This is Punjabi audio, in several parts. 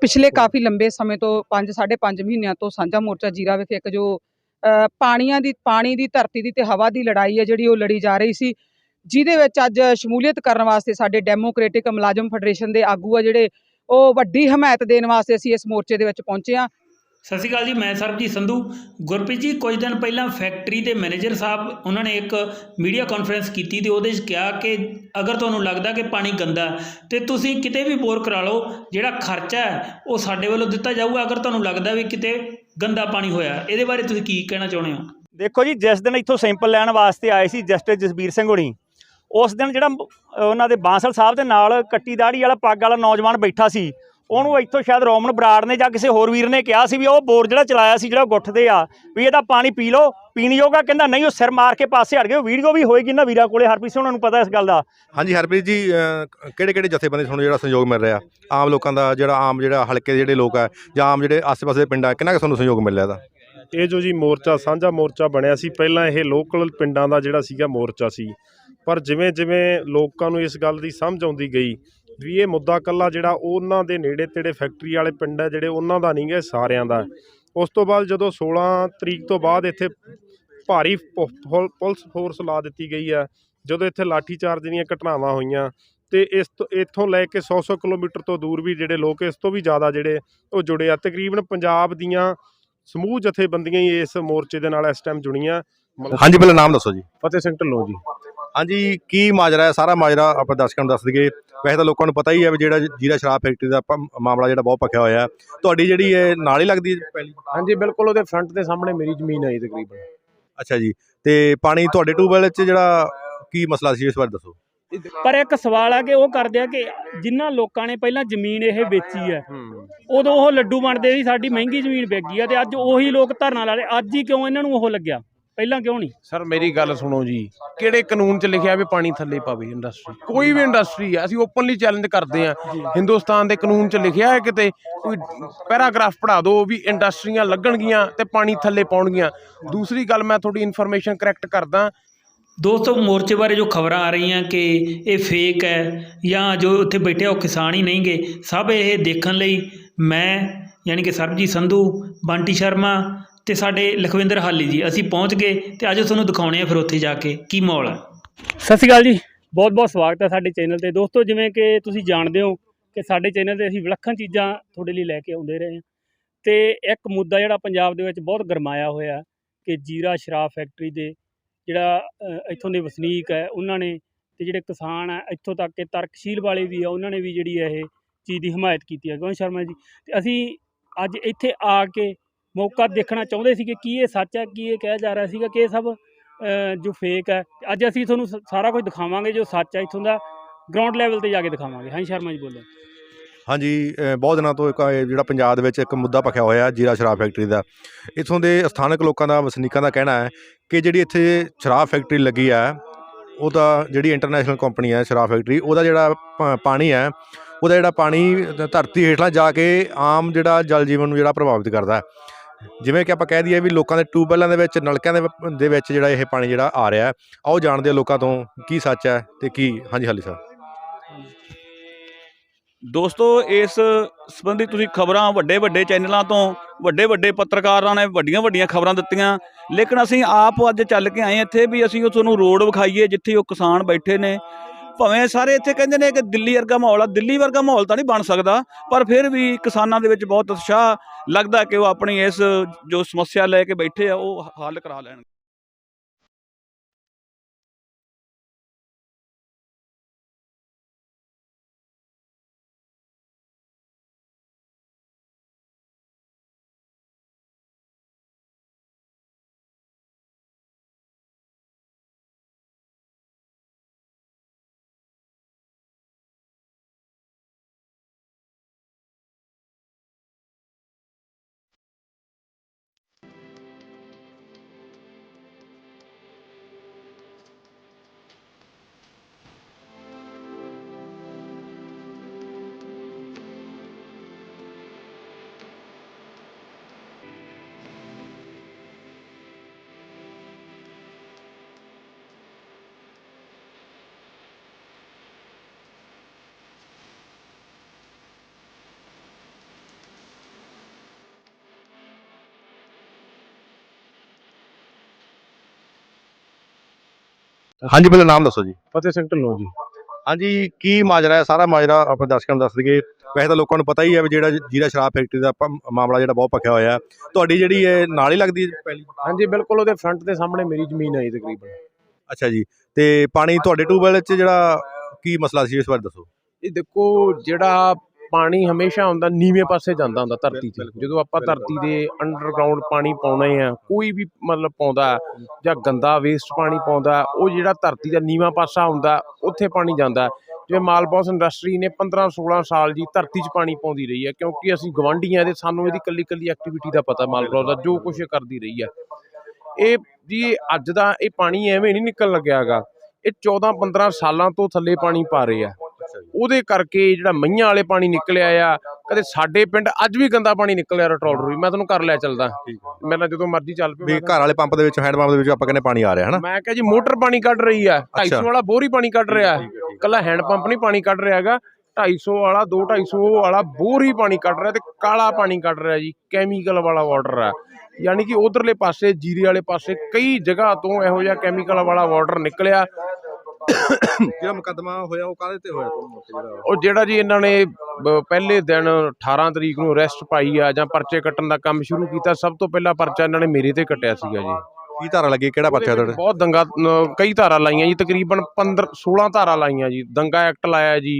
ਪਿਛਲੇ ਕਾਫੀ ਲੰਬੇ ਸਮੇਂ ਤੋਂ 5 5.5 ਮਹੀਨਿਆਂ ਤੋਂ ਸਾਂਝਾ ਮੋਰਚਾ ਜੀਰਾ ਵਿਖੇ ਇੱਕ ਜੋ ਪਾਣੀਆਂ ਦੀ, ਪਾਣੀ ਦੀ ਧਰਤੀ ਦੀ ਤੇ ਹਵਾ ਦੀ ਲੜਾਈ ਹੈ ਜਿਹੜੀ ਉਹ ਲੜੀ ਜਾ ਰਹੀ ਸੀ, ਜਿਹਦੇ ਵਿੱਚ ਅੱਜ ਸ਼ਮੂਲੀਅਤ ਕਰਨ ਵਾਸਤੇ ਸਾਡੇ ਡੈਮੋਕ੍ਰੈਟਿਕ ਮੁਲਾਜ਼ਮ ਫੈਡਰੇਸ਼ਨ ਦੇ ਆਗੂ ਆ ਜਿਹੜੇ ਉਹ ਵੱਡੀ ਹਮਾਇਤ ਦੇਣ ਵਾਸਤੇ ਅਸੀਂ ਇਸ ਮੋਰਚੇ ਦੇ ਵਿੱਚ ਪਹੁੰਚੇ ਹਾਂ। ਸਤਿ ਸ਼੍ਰੀ ਅਕਾਲ ਜੀ ਮੈਂ ਸਰਬਜੀਤ ਸੰਧੂ। ਗੁਰਪ੍ਰੀਤ ਜੀ ਕੁਝ ਦਿਨ ਪਹਿਲਾਂ ਫੈਕਟਰੀ ਦੇ ਮੈਨੇਜਰ ਸਾਹਿਬ ਉਹਨਾਂ ਨੇ ਇੱਕ ਮੀਡੀਆ ਕਾਨਫਰੰਸ ਕੀਤੀ ਤੇ ਉਹਦੇ 'ਚ ਕਿਹਾ ਕਿ ਅਗਰ ਤੁਹਾਨੂੰ ਲੱਗਦਾ ਕਿ ਪਾਣੀ ਗੰਦਾ ਹੈ, ਤੇ ਤੁਸੀਂ ਕਿਤੇ ਵੀ ਬੋਰ ਕਰਾ ਲਓ ਜਿਹੜਾ ਖਰਚਾ ਹੈ ਉਹ ਸਾਡੇ ਵੱਲੋਂ ਦਿੱਤਾ ਜਾਊਗਾ ਅਗਰ ਤੁਹਾਨੂੰ ਲੱਗਦਾ ਵੀ ਕਿਤੇ ਗੰਦਾ ਪਾਣੀ ਹੋਇਆ। ਇਹਦੇ ਬਾਰੇ ਤੁਸੀਂ ਕੀ ਕਹਿਣਾ ਚਾਹੁੰਦੇ ਹੋ? ਦੇਖੋ ਜੀ ਜਿਸ ਦਿਨ ਇੱਥੋਂ ਸੈਂਪਲ ਲੈਣ ਵਾਸਤੇ ਆਏ ਸੀ ਜਸਟਿਸ ਜਸਬੀਰ ਸਿੰਘ ਹੋਣੀ ਉਸ ਦਿਨ ਜਿਹੜਾ ਉਹਨਾਂ ਦੇ ਬਾਂਸਲ ਸਾਹਿਬ ਦੇ ਨਾਲ ਕੱਟੀ ਦਾੜੀ ਵਾਲਾ ਪੱਗ ਵਾਲਾ ਨੌਜਵਾਨ ਬੈਠਾ ਸੀ ਉਹਨੂੰ ਇੱਥੋਂ ਸ਼ਾਇਦ ਰੋਮਨ ਬਰਾੜ ਨੇ ਜਾਂ ਕਿਸੇ ਹੋਰ ਵੀਰ ਨੇ ਕਿਹਾ ਸੀ ਵੀ ਉਹ ਬੋਰ ਜਿਹੜਾ ਚਲਾਇਆ ਸੀ ਜਿਹੜਾ ਗੁੱਠ ਦੇ ਆ ਵੀ ਇਹਦਾ ਪਾਣੀ ਪੀ ਲਓ ਪੀਣ ਯੋਗਾ ਕਹਿੰਦਾ ਨਹੀਂ ਉਹ ਸਿਰ ਮਾਰ ਕੇ ਪਾਸੇ ਹਟ ਗਏ ਉਹ ਵੀਡੀਓ ਵੀ ਹੋਏਗੀ ਨਾ ਵੀਰਾਂ ਕੋਲੇ ਹਰਪ੍ਰੀਤ ਸਿੰਘ ਉਹਨਾਂ ਨੂੰ ਪਤਾ ਇਸ ਗੱਲ ਦਾ। ਹਾਂਜੀ ਹਰਪ੍ਰੀਤ ਜੀ ਕਿਹੜੇ ਕਿਹੜੇ ਜਥੇਬੰਦੀ ਤੁਹਾਨੂੰ ਜਿਹੜਾ ਸਹਿਯੋਗ ਮਿਲ ਰਿਹਾ? ਆਮ ਲੋਕਾਂ ਦਾ ਜਿਹੜਾ ਆਮ ਜਿਹੜਾ ਹਲਕੇ ਦੇ ਜਿਹੜੇ ਲੋਕ ਆ ਜਾਂ ਆਮ ਜਿਹੜੇ ਆਸ-ਪਾਸੇ ਦੇ ਪਿੰਡਾਂ ਕਿੰਨਾ ਕੁ ਤੁਹਾਨੂੰ ਸਹਿਯੋਗ ਮਿਲ ਰਿਹਾ ਦਾ ਇਹ ਜੋ ਜੀ ਮੋਰਚਾ ਸਾਂਝਾ ਮੋਰਚਾ ਬਣਿਆ ਸੀ ਪਹਿਲਾਂ ਇਹ ਲੋਕਲ ਪਿੰਡਾਂ ਦਾ ਜਿਹੜਾ ਸੀਗਾ ਮੋਰਚਾ ਸੀ। ਪਰ ਜਿਵੇਂ ਜਿਵੇਂ ਲੋਕਾਂ ਨੂੰ ਇਸ ਗੱਲ ਦੀ ਸਮਝ ਆਉਂਦੀ ਗਈ ਵੀ ਇਹ ਮੁੱਦਾ ਕੱਲਾ ਜਿਹੜਾ ਉਹਨਾਂ ਦੇ ਨੇੜੇ ਤੇੜੇ ਫੈਕਟਰੀ ਵਾਲੇ ਪਿੰਡ ਹੈ ਜਿਹੜੇ ਉਹਨਾਂ ਦਾ ਨਹੀਂ ਗਾ ਸਾਰਿਆਂ ਦਾ। ਉਸ ਤੋਂ ਬਾਅਦ ਜਦੋਂ 16 ਤਰੀਕ ਤੋਂ ਬਾਅਦ ਇੱਥੇ ਭਾਰੀ ਪੁਲਿਸ ਫੋਰਸ ਲਾ ਦਿੱਤੀ ਗਈ ਹੈ ਜਦੋਂ ਇੱਥੇ ਲਾਠੀ ਚਾਰਜ ਦੀਆਂ ਘਟਨਾਵਾਂ ਹੋਈਆਂ ਤੇ ਇਸ ਤੋਂ ਇੱਥੋਂ ਲੈ ਕੇ 100-100 ਕਿਲੋਮੀਟਰ ਤੋਂ ਦੂਰ ਵੀ ਜਿਹੜੇ ਲੋਕ ਇਸ ਤੋਂ ਵੀ ਜ਼ਿਆਦਾ ਜਿਹੜੇ ਉਹ ਜੁੜੇ ਆ। ਤਕਰੀਬਨ ਪੰਜਾਬ ਦੀਆਂ ਸਮੂਹ ਜਥੇਬੰਦੀਆਂ ਹੀ ਇਸ ਮੋਰਚੇ ਦੇ ਨਾਲ ਇਸ ਟਾਈਮ ਜੁੜੀਆਂ। ਹਾਂਜੀ ਪਹਿਲਾਂ ਨਾਮ ਦੱਸੋ ਜੀ। ਫਤਿਹ ਸਿੰਘ ਢਿੱਲੋਂ ਜੀ। ਹਾਂਜੀ ਕੀ ਮਾਜਰਾ ਹੈ? ਸਾਰਾ ਮਾਜਰਾ ਆਪਾਂ ਦਰਸ਼ਕਾਂ ਨੂੰ ਦੱਸ ਦਈਏ। ਵੈਸੇ ਤਾਂ ਲੋਕਾਂ ਨੂੰ ਪਤਾ ਹੀ ਹੈ ਵੀ ਜਿਹੜਾ ਜੀਰਾ ਸ਼ਰਾਬ ਫੈਕਟਰੀ ਦਾ ਮਾਮਲਾ ਜਿਹੜਾ ਬਹੁਤ ਪੱਕਿਆ ਹੋਇਆ ਹੈ। ਤੁਹਾਡੀ ਜਿਹੜੀ ਇਹ ਨਾਲ ਹੀ ਲੱਗਦੀ ਹੈ ਪਹਿਲੀ? ਹਾਂਜੀ ਬਿਲਕੁਲ ਉਹਦੇ ਫਰੰਟ ਦੇ ਸਾਹਮਣੇ ਮੇਰੀ ਜ਼ਮੀਨ ਹੈ ਜੀ ਤਕਰੀਬਨ। ਅੱਛਾ ਜੀ ਤੇ ਪਾਣੀ ਤੁਹਾਡੇ ਟਿਊਬਵੈਲ 'ਚ ਜਿਹੜਾ ਕੀ ਮਸਲਾ ਸੀ ਇਸ ਬਾਰੇ ਦੱਸੋ। ਪਰ ਇੱਕ ਸਵਾਲ ਆ ਕਿ ਉਹ ਕਰਦੇ ਆ ਕਿ ਜਿਨ੍ਹਾਂ ਲੋਕਾਂ ਨੇ ਪਹਿਲਾਂ ਜ਼ਮੀਨ ਇਹ ਵੇਚੀ ਹੈ ਉਦੋਂ ਉਹ ਲੱਡੂ ਬਣਦੇ ਸੀ ਸਾਡੀ ਮਹਿੰਗੀ ਜ਼ਮੀਨ ਵਿਕ ਗਈ ਆ ਤੇ ਅੱਜ ਉਹੀ ਲੋਕ ਧਰਨਾ ਲਾ ਰਹੇ ਅੱਜ ਹੀ ਕਿਉਂ ਇਹਨਾਂ ਨੂੰ ਉਹ ਲੱਗਿਆ? ਪਹਿਲਾਂ ਕਿਉਂ ਨਹੀਂ? ਸਰ ਮੇਰੀ ਗੱਲ ਸੁਣੋ ਜੀ। ਕਿਹੜੇ ਕਾਨੂੰਨ 'ਚ ਲਿਖਿਆ ਵੀ ਪਾਣੀ ਥੱਲੇ ਪਾਵੇ ਇੰਡਸਟਰੀ ਕੋਈ ਵੀ ਇੰਡਸਟਰੀ ਆ ਅਸੀਂ ਓਪਨਲੀ ਚੈਲੰਜ ਕਰਦੇ ਆ। ਹਿੰਦੁਸਤਾਨ ਦੇ ਕਾਨੂੰਨ 'ਚ ਲਿਖਿਆ ਹੈ ਕਿਤੇ ਕੋਈ ਪੈਰਾਗ੍ਰਾਫ ਪੜਾ ਦਿਓ ਵੀ ਇੰਡਸਟਰੀਆਂ ਲੱਗਣਗੀਆਂ ਤੇ ਪਾਣੀ ਥੱਲੇ ਪਾਉਣਗੀਆਂ। ਦੂਸਰੀ ਗੱਲ ਮੈਂ ਤੁਹਾਡੀ ਇਨਫੋਰਮੇਸ਼ਨ ਕਰੈਕਟ ਕਰਦਾ। ਦੋਸਤੋ ਮੋਰਚੇ ਬਾਰੇ ਜੋ ਖਬਰਾਂ ਆ ਰਹੀਆਂ ਕਿ ਇਹ ਫੇਕ ਹੈ ਜਾਂ ਜੋ ਉੱਥੇ ਬੈਠੇ ਉਹ ਕਿਸਾਨ ਹੀ ਨਹੀਂਗੇ। ਸਭ ਇਹ ਦੇਖਣ ਲਈ ਮੈਂ ਯਾਨੀ ਕਿ ਸਰਬਜੀਤ ਸੰਧੂ ਬੰਟੀ ਸ਼ਰਮਾ ਤੇ ਸਾਡੇ ਲਖਵਿੰਦਰ ਹਾਲੀ ਜੀ, ਅਸੀਂ ਪਹੁੰਚ ਗਏ ਤੇ ਅੱਜ ਤੁਹਾਨੂੰ ਦਿਖਾਉਣੇ ਆ ਫਿਰ ਉੱਥੇ ਜਾ ਕੇ ਕੀ ਮਾਹੌਲ ਹੈ ਸਤਿ ਸ਼੍ਰੀ ਅਕਾਲ ਜੀ, ਬਹੁਤ ਬਹੁਤ ਸਵਾਗਤ ਹੈ ਸਾਡੇ ਚੈਨਲ ਤੇ। ਦੋਸਤੋ, ਜਿਵੇਂ ਕਿ ਤੁਸੀਂ ਜਾਣਦੇ ਹੋ ਕਿ ਸਾਡੇ ਚੈਨਲ ਤੇ ਅਸੀਂ ਵਿਲੱਖਣ ਚੀਜ਼ਾਂ ਤੁਹਾਡੇ ਲਈ ਲੈ ਕੇ ਆਉਂਦੇ ਰਹੇ ਹਾਂ। ਤੇ ਇੱਕ ਮੁੱਦਾ ਜਿਹੜਾ ਪੰਜਾਬ ਦੇ ਵਿੱਚ ਬਹੁਤ ਗਰਮਾਇਆ ਹੋਇਆ ਕਿ ਜੀਰਾ ਸ਼ਰਾਬ ਫੈਕਟਰੀ ਦੇ ਜਿਹੜਾ ਇੱਥੋਂ ਦੇ ਵਸਨੀਕ ਹੈ, ਉਹਨਾਂ ਨੇ ਤੇ ਜਿਹੜੇ ਕਿਸਾਨ ਆ, ਇੱਥੋਂ ਤੱਕ ਕਿ ਤਰਕਸ਼ੀਲ ਵਾਲੇ ਵੀ ਆ, ਉਹਨਾਂ ਨੇ ਵੀ ਜਿਹੜੀ ਇਹ ਚੀਜ਼ ਦੀ ਹਮਾਇਤ ਕੀਤੀ ਹੈ। ਗੋਬਿੰਦ ਸ਼ਰਮਾ ਜੀ, ਤੇ ਅਸੀਂ ਅੱਜ ਇੱਥੇ ਆ ਕੇ ਮੌਕਾ ਦੇਖਣਾ ਚਾਹੁੰਦੇ ਸੀ ਕਿ ਕੀ ਇਹ ਸੱਚ ਹੈ, ਕੀ ਇਹ ਕਿਹਾ ਜਾ ਰਿਹਾ ਸੀਗਾ ਕਿ ਇਹ ਸਭ ਜੋ ਫੇਕ ਹੈ, ਅੱਜ ਅਸੀਂ ਤੁਹਾਨੂੰ ਸ- ਸਾਰਾ ਕੁਝ ਦਿਖਾਵਾਂਗੇ ਜੋ ਸੱਚ ਹੈ ਇੱਥੋਂ ਦਾ ਗਰਾਊਂਡ ਲੈਵਲ ਤੇ ਜਾ ਕੇ ਦਿਖਾਵਾਂਗੇ। ਹਾਂਜੀ ਸ਼ਰਮਾ ਜੀ ਬੋਲੋ। ਹਾਂਜੀ ਬਹੁਤ ਦਿਨਾਂ ਤੋਂ ਇੱਕ ਜਿਹੜਾ ਪੰਜਾਬ ਦੇ ਵਿੱਚ ਇੱਕ ਮੁੱਦਾ ਪੱਕਿਆ ਹੋਇਆ ਜੀਰਾ ਸ਼ਰਾਬ ਫੈਕਟਰੀ ਦਾ। ਇਥੋਂ ਦੇ ਸਥਾਨਕ ਲੋਕਾਂ ਦਾ, ਵਸਨੀਕਾਂ ਦਾ ਕਹਿਣਾ ਹੈ ਕਿ ਜਿਹੜੀ ਇੱਥੇ ਸ਼ਰਾਬ ਫੈਕਟਰੀ ਲੱਗੀ ਹੈ ਉਹਦਾ ਜਿਹੜੀ ਇੰਟਰਨੈਸ਼ਨਲ ਕੰਪਨੀ ਹੈ ਸ਼ਰਾਬ ਫੈਕਟਰੀ, ਉਹਦਾ ਜਿਹੜਾ ਪਾਣੀ ਹੈ, ਉਹਦਾ ਜਿਹੜਾ ਪਾਣੀ, ਧਰਤੀ ਹੇਠਾਂ ਜਾ ਕੇ ਆਮ ਜਿਹੜਾ ਜਲ ਜੀਵਨ ਨੂੰ ਜਿਹੜਾ ਪ੍ਰਭਾਵਿਤ ਕਰਦਾ ਹੈ। ਜਿਵੇਂ ਕਿ ਆਪਾਂ ਕਹਿ ਦਈਏ ਵੀ ਲੋਕਾਂ ਦੇ ਟਿਊਬਵੈੱਲਾਂ ਦੇ ਵਿੱਚ, ਨਲਕਿਆਂ ਦੇ ਦੇ ਵਿੱਚ ਜਿਹੜਾ ਇਹ ਪਾਣੀ ਜਿਹੜਾ ਆ ਰਿਹਾ ਹੈ, ਆਓ ਜਾਣਦੇ ਹਾਂ ਲੋਕਾਂ ਤੋਂ ਕੀ ਸੱਚ ਹੈ ਤੇ ਕੀ, ਹਾਂਜੀ ਹਾਲੀ ਸਾਹਿਬ। ਦੋਸਤੋ, ਇਸ ਸੰਬੰਧੀ ਤੁਸੀਂ ਖਬਰਾਂ ਵੱਡੇ ਵੱਡੇ ਚੈਨਲਾਂ ਤੋਂ, ਵੱਡੇ ਵੱਡੇ ਪੱਤਰਕਾਰਾਂ ਨੇ ਵੱਡੀਆਂ ਵੱਡੀਆਂ ਖਬਰਾਂ ਦਿੱਤੀਆਂ। ਲੇਕਿਨ ਅਸੀਂ ਆਪ ਅੱਜ ਚੱਲ ਕੇ ਆਏ ਇੱਥੇ ਵੀ ਅਸੀਂ ਉਹ ਤੁਹਾਨੂੰ ਰੋਡ ਵਿਖਾਈਏ, ਜਿੱਥੇ ਉਹ ਕਿਸਾਨ ਬੈਠੇ ਨੇ। ਭਾਵੇਂ ਸਾਰੇ ਇੱਥੇ ਕਹਿੰਦੇ ਨੇ ਕਿ ਦਿੱਲੀ ਵਰਗਾ ਮਾਹੌਲ ਆ, ਦਿੱਲੀ ਵਰਗਾ ਮਾਹੌਲ ਤਾਂ ਨਹੀਂ ਬਣ ਸਕਦਾ, ਪਰ ਫਿਰ ਵੀ ਕਿਸਾਨਾਂ ਦੇ ਵਿੱਚ ਬਹੁਤ ਉਤਸ਼ਾਹ ਲੱਗਦਾ ਕਿ ਉਹ ਆਪਣੀ ਇਸ ਜੋ ਸਮੱਸਿਆ ਲੈ ਕੇ ਬੈਠੇ ਆ, ਉਹ ਹੱਲ ਕਰਾ ਲੈਣ ਹਾਂਜੀ ਪਹਿਲਾਂ ਨਾਮ ਦੱਸੋ ਜੀ। ਫਤਿਹ ਸਿੰਘ ਢਿੱਲੋਂ ਜੀ। ਹਾਂਜੀ ਕੀ ਮਾਜਰਾ ਹੈ? ਸਾਰਾ ਮਾਜਰਾ ਆਪਣੇ ਦਰਸ਼ਕਾਂ ਨੂੰ ਦੱਸ ਦਈਏ। ਵੈਸੇ ਤਾਂ ਲੋਕਾਂ ਨੂੰ ਪਤਾ ਹੀ ਹੈ ਵੀ ਜਿਹੜਾ ਜੀਰਾ ਸ਼ਰਾਬ ਫੈਕਟਰੀ ਦਾ ਮਾਮਲਾ ਜਿਹੜਾ ਬਹੁਤ ਭਖਿਆ ਹੋਇਆ ਹੈ। ਤੁਹਾਡੀ ਜਿਹੜੀ ਇਹ ਨਾਲ ਹੀ ਲੱਗਦੀ ਹੈ ਪਹਿਲੀ? ਹਾਂਜੀ ਬਿਲਕੁਲ ਉਹਦੇ ਫਰੰਟ ਦੇ ਸਾਹਮਣੇ ਮੇਰੀ ਜ਼ਮੀਨ ਹੈ ਜੀ ਤਕਰੀਬਨ। ਅੱਛਾ ਜੀ ਤੇ ਪਾਣੀ ਤੁਹਾਡੇ ਟਿਊਬਵੈਲ 'ਚ ਜਿਹੜਾ ਕੀ ਮਸਲਾ ਸੀ ਇਸ ਬਾਰੇ ਦੱਸੋ। ਇਹ ਦੇਖੋ ਜਿਹੜਾ ਪਾਣੀ ਹਮੇਸ਼ਾ ਹੁੰਦਾ ਨੀਵੇਂ ਪਾਸੇ ਜਾਂਦਾ ਹੁੰਦਾ ਧਰਤੀ 'ਚ ਜਦੋਂ ਆਪਾਂ। ਧਰਤੀ ਦੇ ਅੰਡਰਗਰਾਉਂਡ ਪਾਣੀ ਪਾਉਣੇ ਆ ਕੋਈ ਵੀ ਮਤਲਬ ਪਾਉਂਦਾ ਜਾਂ ਗੰਦਾ ਵੇਸਟ ਪਾਣੀ ਪਾਉਂਦਾ ਉਹ ਜਿਹੜਾ ਧਰਤੀ ਦਾ ਨੀਵਾਂ ਪਾਸਾ ਹੁੰਦਾ ਉੱਥੇ ਪਾਣੀ ਜਾਂਦਾ। ਜਿਵੇਂ ਮਾਲਪੌਸ ਇੰਡਸਟਰੀ ਨੇ 15 16 ਸਾਲ ਜੀ ਧਰਤੀ 'ਚ ਪਾਣੀ ਪਾਉਂਦੀ ਰਹੀ ਹੈ ਕਿਉਂਕਿ ਅਸੀਂ ਗਵਾਂਢੀਆਂ ਦੇ ਸਾਨੂੰ ਇਹਦੀ ਕੱਲੀ ਕੱਲੀ ਐਕਟੀਵਿਟੀ ਦਾ ਪਤਾ ਮਾਲਪੌਸ ਦਾ ਜੋ ਕੁਝ ਕਰਦੀ ਰਹੀ ਹੈ ਇਹ ਜੀ ਅੱਜ ਦਾ ਇਹ ਪਾਣੀ ਐਵੇਂ ਨਹੀਂ ਨਿਕਲਣ ਲੱਗਿਆ ਹੈਗਾ ਇਹ 14 15 ਸਾਲਾਂ ਤੋਂ ਥੱਲੇ ਪਾਣੀ ਪਾ ਰਹੇ ਆ ਉਹਦੇ ਕਰਕੇ ਜਿਹੜਾ ਮਈਆਂ ਵਾਲੇ ਪਾਣੀ ਨਿਕਲਿਆ ਆ ਕਦੇ ਸਾਡੇ ਪਿੰਡ ਅੱਜ ਵੀ ਗੰਦਾ ਪਾਣੀ ਨਿਕਲਿਆ ਰਟੋਲਰ ਵੀ ਮੈਂ ਤੁਹਾਨੂੰ ਘਰ ਲੈ ਚੱਲਦਾ। ਮੈਂ ਨਾ ਜਦੋਂ ਮਰਜ਼ੀ ਚੱਲ ਪਿਓ ਵੀ ਘਰ ਵਾਲੇ ਪੰਪ ਦੇ ਵਿੱਚ ਹੈਂਡ ਪੰਪ ਦੇ ਵਿੱਚ ਆਪਾਂ ਕਹਿੰਦੇ ਪਾਣੀ ਆ ਰਿਹਾ ਹੈ ਨਾ ਮੈਂ ਕਿਹਾ ਜੀ ਮੋਟਰ ਪਾਣੀ ਕੱਢ ਰਹੀ ਆ। 250 ਵਾਲਾ ਬੋਰ ਪਾਣੀ ਕੱਢ ਰਿਹਾ। ਕੱਲਾ ਹੈਂਡ ਪੰਪ ਨਹੀਂ ਪਾਣੀ ਕੱਢ ਰਿਹਾ ਹੈਗਾ। 250 ਵਾਲਾ 2 250 ਵਾਲਾ ਬੋਰ ਪਾਣੀ ਕੱਢ ਰਿਹਾ ਤੇ ਕਾਲਾ ਪਾਣੀ ਕੱਢ ਰਿਹਾ ਜੀ ਕੈਮੀਕਲ ਵਾਲਾ ਵਾਟਰ ਆ। ਯਾਨੀ ਕਿ ਉਧਰਲੇ ਪਾਸੇ ਜੀਰੇ ਵਾਲੇ ਪਾਸੇ ਕਈ ਜਗ੍ਹਾ ਤੋਂ ਇਹੋ ਜਿਹਾ ਕੈਮੀਕਲ ਵਾਲਾ ਵਾਟਰ ਨਿਕਲਿਆ। ਜਿਹੜਾ ਮੁਕੱਦਮਾ ਹੋਇਆ ਉਹ ਕਾਹਦੇ ਤੇ ਹੋਇਆ ਤੁਹਾਨੂੰ ਉਹ ਜਿਹੜਾ ਜੀ ਇਹਨਾਂ ਨੇ ਪਹਿਲੇ ਦਿਨ 18 ਤਰੀਕ ਨੂੰ ਅਰੈਸਟ ਪਾਈ ਆ ਜਾਂ ਪਰਚੇ ਕੱਟਣ ਦਾ ਕੰਮ ਸ਼ੁਰੂ ਕੀਤਾ ਸਭ ਤੋਂ ਪਹਿਲਾਂ ਪਰਚਾ ਇਹਨਾਂ ਨੇ ਮੇਰੇ ਤੇ ਕੱਟਿਆ ਸੀਗਾ ਜੀ। ਕੀ ਧਾਰਾ ਲੱਗੀ? ਕਿਹੜਾ ਪਰਚਾ ਤੁਹਾਡਾ? ਬਹੁਤ ਦੰਗਾ ਕਈ ਧਾਰਾ ਲਾਈਆਂ ਜੀ ਤਕਰੀਬਨ 15 16 ਧਾਰਾ ਲਾਈਆਂ ਜੀ। ਦੰਗਾ ਐਕਟ ਲਾਇਆ ਜੀ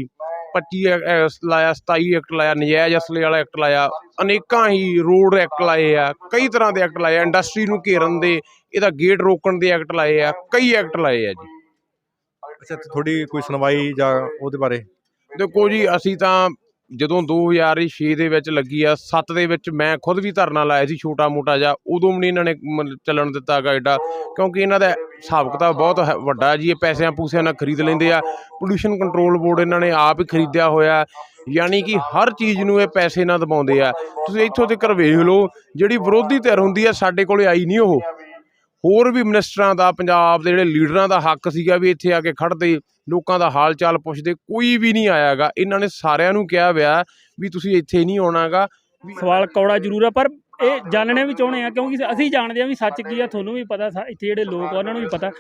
25 ਐ- ਐ, ਲਾਇਆ 27 ਐਕਟ ਲਾਇਆ ਨਜਾਇਜ਼ ਅਸਲੇ ਵਾਲਾ ਐਕਟ ਲਾਇਆ ਅਨੇਕਾਂ ਹੀ ਰੋਡ ਐਕਟ ਲਾਏ ਆ ਕਈ ਤਰ੍ਹਾਂ ਦੇ ਐਕਟ ਲਾਏ ਆ ਇੰਡਸਟਰੀ ਨੂੰ ਘੇਰਨ ਦੇ ਇਹਦਾ ਗੇਟ ਰੋਕਣ ਦੇ ਐਕਟ ਲਾਏ ਆ ਕਈ ਐਕਟ ਲਾਏ ਆ ਜੀ। ਅੱਛਾ ਤੁਹਾਡੀ ਕੋਈ ਸੁਣਵਾਈ ਜਾਂ ਉਹਦੇ ਬਾਰੇ? ਦੇਖੋ ਜੀ, ਅਸੀਂ ਤਾਂ ਜਦੋਂ 2006 ਦੇ ਵਿੱਚ ਲੱਗੀ ਆ 7 ਦੇ ਵਿੱਚ ਮੈਂ ਖੁਦ ਵੀ ਧਰਨਾ ਲਾਇਆ ਸੀ ਛੋਟਾ ਮੋਟਾ ਜਿਹਾ, ਉਦੋਂ ਵੀ ਨਹੀਂ ਇਹਨਾਂ ਨੇ ਮਤਲਬ ਚੱਲਣ ਦਿੱਤਾ ਗਾ ਐਡਾ ਕਿਉਂਕਿ ਇਹਨਾਂ ਦਾ ਹਿਸਾਬ ਕਿਤਾਬ ਬਹੁਤ ਹੈ- ਵੱਡਾ ਜੀ, ਇਹ ਪੈਸਿਆਂ ਪੂਸਿਆਂ ਨਾਲ ਖਰੀਦ ਲੈਂਦੇ ਆ ਪੋਲੂਸ਼ਨ ਕੰਟਰੋਲ ਬੋਰਡ ਇਹਨਾਂ ਨੇ ਆਪ ਹੀ ਖਰੀਦਿਆ ਹੋਇਆ, ਯਾਨੀ ਕਿ ਹਰ ਚੀਜ਼ ਨੂੰ ਇਹ ਪੈਸੇ ਨਾਲ ਦਬਾਉਂਦੇ ਆ। ਤੁਸੀਂ ਇੱਥੋਂ ਤੱਕ ਵੇਖ ਲਓ, ਜਿਹੜੀ ਵਿਰੋਧੀ ਧਿਰ ਹੁੰਦੀ ਆ, ਸਾਡੇ ਕੋਲੇ ਆਈ ਨਹੀਂ ਉਹ। ਹੋਰ ਵੀ ਮਿਨਿਸਟਰਾਂ ਦਾ ਪੰਜਾਬ ਦੇ ਜਿਹੜੇ ਲੀਡਰਾਂ ਦਾ ਹੱਕ ਸੀਗਾ ਵੀ ਇੱਥੇ ਆ ਕੇ ਖੜਦੇ ਲੋਕਾਂ ਦਾ ਹਾਲ ਚਾਲ ਪੁੱਛਦੇ ਕੋਈ ਵੀ ਨਹੀਂ ਆਇਆਗਾ ਇਹਨਾਂ ਨੇ ਸਾਰਿਆਂ ਨੂੰ ਕਿਹਾ ਵਿਆ ਵੀ ਤੁਸੀਂ ਇੱਥੇ ਨਹੀਂ ਆਉਣਾਗਾ ਸਵਾਲ ਕੌੜਾ ਜ਼ਰੂਰ ਆ ਪਰ ਇਹ ਜਾਣਨੇ ਵੀ ਚਾਹੁੰਦੇ ਆ ਕਿਉਂਕਿ ਅਸੀਂ ਜਾਣਦੇ ਆ ਵੀ ਸੱਚ ਕੀ ਆ ਤੁਹਾਨੂੰ ਵੀ ਪਤਾ ਇੱਥੇ ਜਿਹੜੇ ਲੋਕ ਆ ਉਹਨਾਂ ਨੂੰ ਵੀ ਪਤਾ।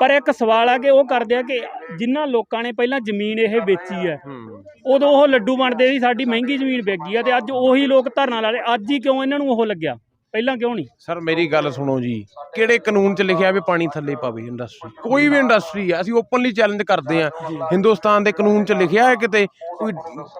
ਪਰ ਇੱਕ ਸਵਾਲ ਆ ਕਿ ਉਹ ਕਰਦੇ ਆ ਕਿ ਜਿਨ੍ਹਾਂ ਲੋਕਾਂ ਨੇ ਪਹਿਲਾਂ ਜ਼ਮੀਨ ਇਹ ਵੇਚੀ ਆ ਉਦੋਂ ਉਹ ਲੱਡੂ ਬਣਦੇ ਸੀ ਸਾਡੀ ਮਹਿੰਗੀ ਜ਼ਮੀਨ ਵਿਕ ਗਈ ਆ ਤੇ ਅੱਜ ਉਹੀ ਲੋਕ ਧਰਨਾ ਲਾ ਰਹੇ ਅੱਜ ਹੀ ਕਿਉਂ ਇਹਨਾਂ ਨੂੰ ਉਹ ਲੱਗਿਆ? ਪਹਿਲਾਂ ਕਿਉਂ ਨਹੀਂ? ਸਰ, ਮੇਰੀ ਗੱਲ ਸੁਣੋ ਜੀ। ਕਿਹੜੇ ਕਾਨੂੰਨ 'ਚ ਲਿਖਿਆ ਵੀ ਪਾਣੀ ਥੱਲੇ ਪਾਵੇ ਇੰਡਸਟਰੀ ਕੋਈ ਵੀ ਇੰਡਸਟਰੀ ਆ, ਅਸੀਂ ਓਪਨਲੀ ਚੈਲੰਜ ਕਰਦੇ ਆ। ਹਿੰਦੁਸਤਾਨ ਦੇ ਕਾਨੂੰਨ 'ਚ ਲਿਖਿਆ ਹੈ ਕਿਤੇ ਕੋਈ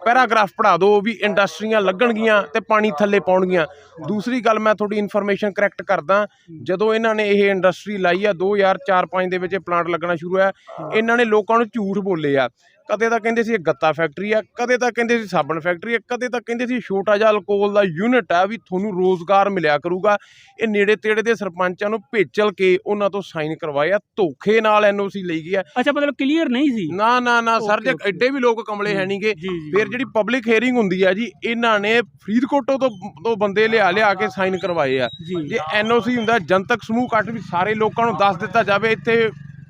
ਪੈਰਾਗ੍ਰਾਫ ਪੜਾ ਦਿਓ ਵੀ ਇੰਡਸਟਰੀਆਂ ਲੱਗਣਗੀਆਂ ਤੇ ਪਾਣੀ ਥੱਲੇ ਪਾਉਣਗੀਆਂ। ਦੂਸਰੀ ਗੱਲ ਮੈਂ ਤੁਹਾਡੀ ਇਨਫੋਰਮੇਸ਼ਨ ਕਰੈਕਟ ਕਰਦਾ, ਜਦੋਂ ਇਹਨਾਂ ਨੇ ਇਹ ਇੰਡਸਟਰੀ ਲਾਈ ਆ 2004-5 ਦੇ ਵਿੱਚ ਇਹ ਪਲਾਂਟ ਲੱਗਣਾ ਸ਼ੁਰੂ ਹੋਇਆ, ਇਹਨਾਂ ਨੇ ਲੋਕਾਂ ਨੂੰ ਝੂਠ ਬੋਲੇ ਆ। ਕਦੇ ਤਾਂ ਕਹਿੰਦੇ ਸੀ ਇਹ ਗੱਤਾ ਫੈਕਟਰੀ ਆ ਕਦੇ ਤਾਂ ਕਹਿੰਦੇ ਸੀ ਸਾਬਣ ਫੈਕਟਰੀ ਆ ਕਦੇ ਤਾਂ ਕਹਿੰਦੇ ਸੀ ਛੋਟਾ ਜਿਹਾ ਅਲਕੋਹਲ ਦਾ ਯੂਨਿਟ ਆ ਵੀ ਤੁਹਾਨੂੰ ਰੋਜ਼ਗਾਰ ਮਿਲਿਆ ਕਰੂਗਾ। ਇਹ ਨੇੜੇ ਤੇੜੇ ਦੇ ਸਰਪੰਚਾਂ ਨੂੰ ਭੇਜਲ ਕੇ ਉਹਨਾਂ ਤੋਂ ਸਾਈਨ ਕਰਵਾਏ ਆ ਧੋਖੇ ਨਾਲ ਐਨਓਸੀ ਲਈ ਗਈ ਆ। ਅੱਛਾ ਮਤਲਬ ਕਲੀਅਰ ਨਹੀਂ ਸੀ? ਨਾ ਨਾ ਨਾ ਸਰ ਜੇ. ਐਡੇ ਵੀ ਲੋਕ ਕਮਲੇ ਹੈ ਨਹੀਂਗੇ ਫਿਰ ਜਿਹੜੀ ਪਬਲਿਕ ਹੀਅਰਿੰਗ ਹੁੰਦੀ ਆ ਜੀ ਇਹਨਾਂ ਨੇ ਫਰੀਦਕੋਟੋਂ ਤੋਂ ਤੋਂ ਬੰਦੇ ਲਿਆ ਲਿਆ ਕੇ ਸਾਈਨ ਕਰਵਾਏ ਆ। ਜੀ। ਜੇ ਐਨਓਸੀ ਹੁੰਦਾ ਜਨਤਕ ਸਮੂਹ ਕੱਟ ਵੀ ਸਾਰੇ ਲੋਕਾਂ ਨੂੰ ਦੱਸ ਦਿੱਤਾ ਜਾਵੇ ਇੱਥੇ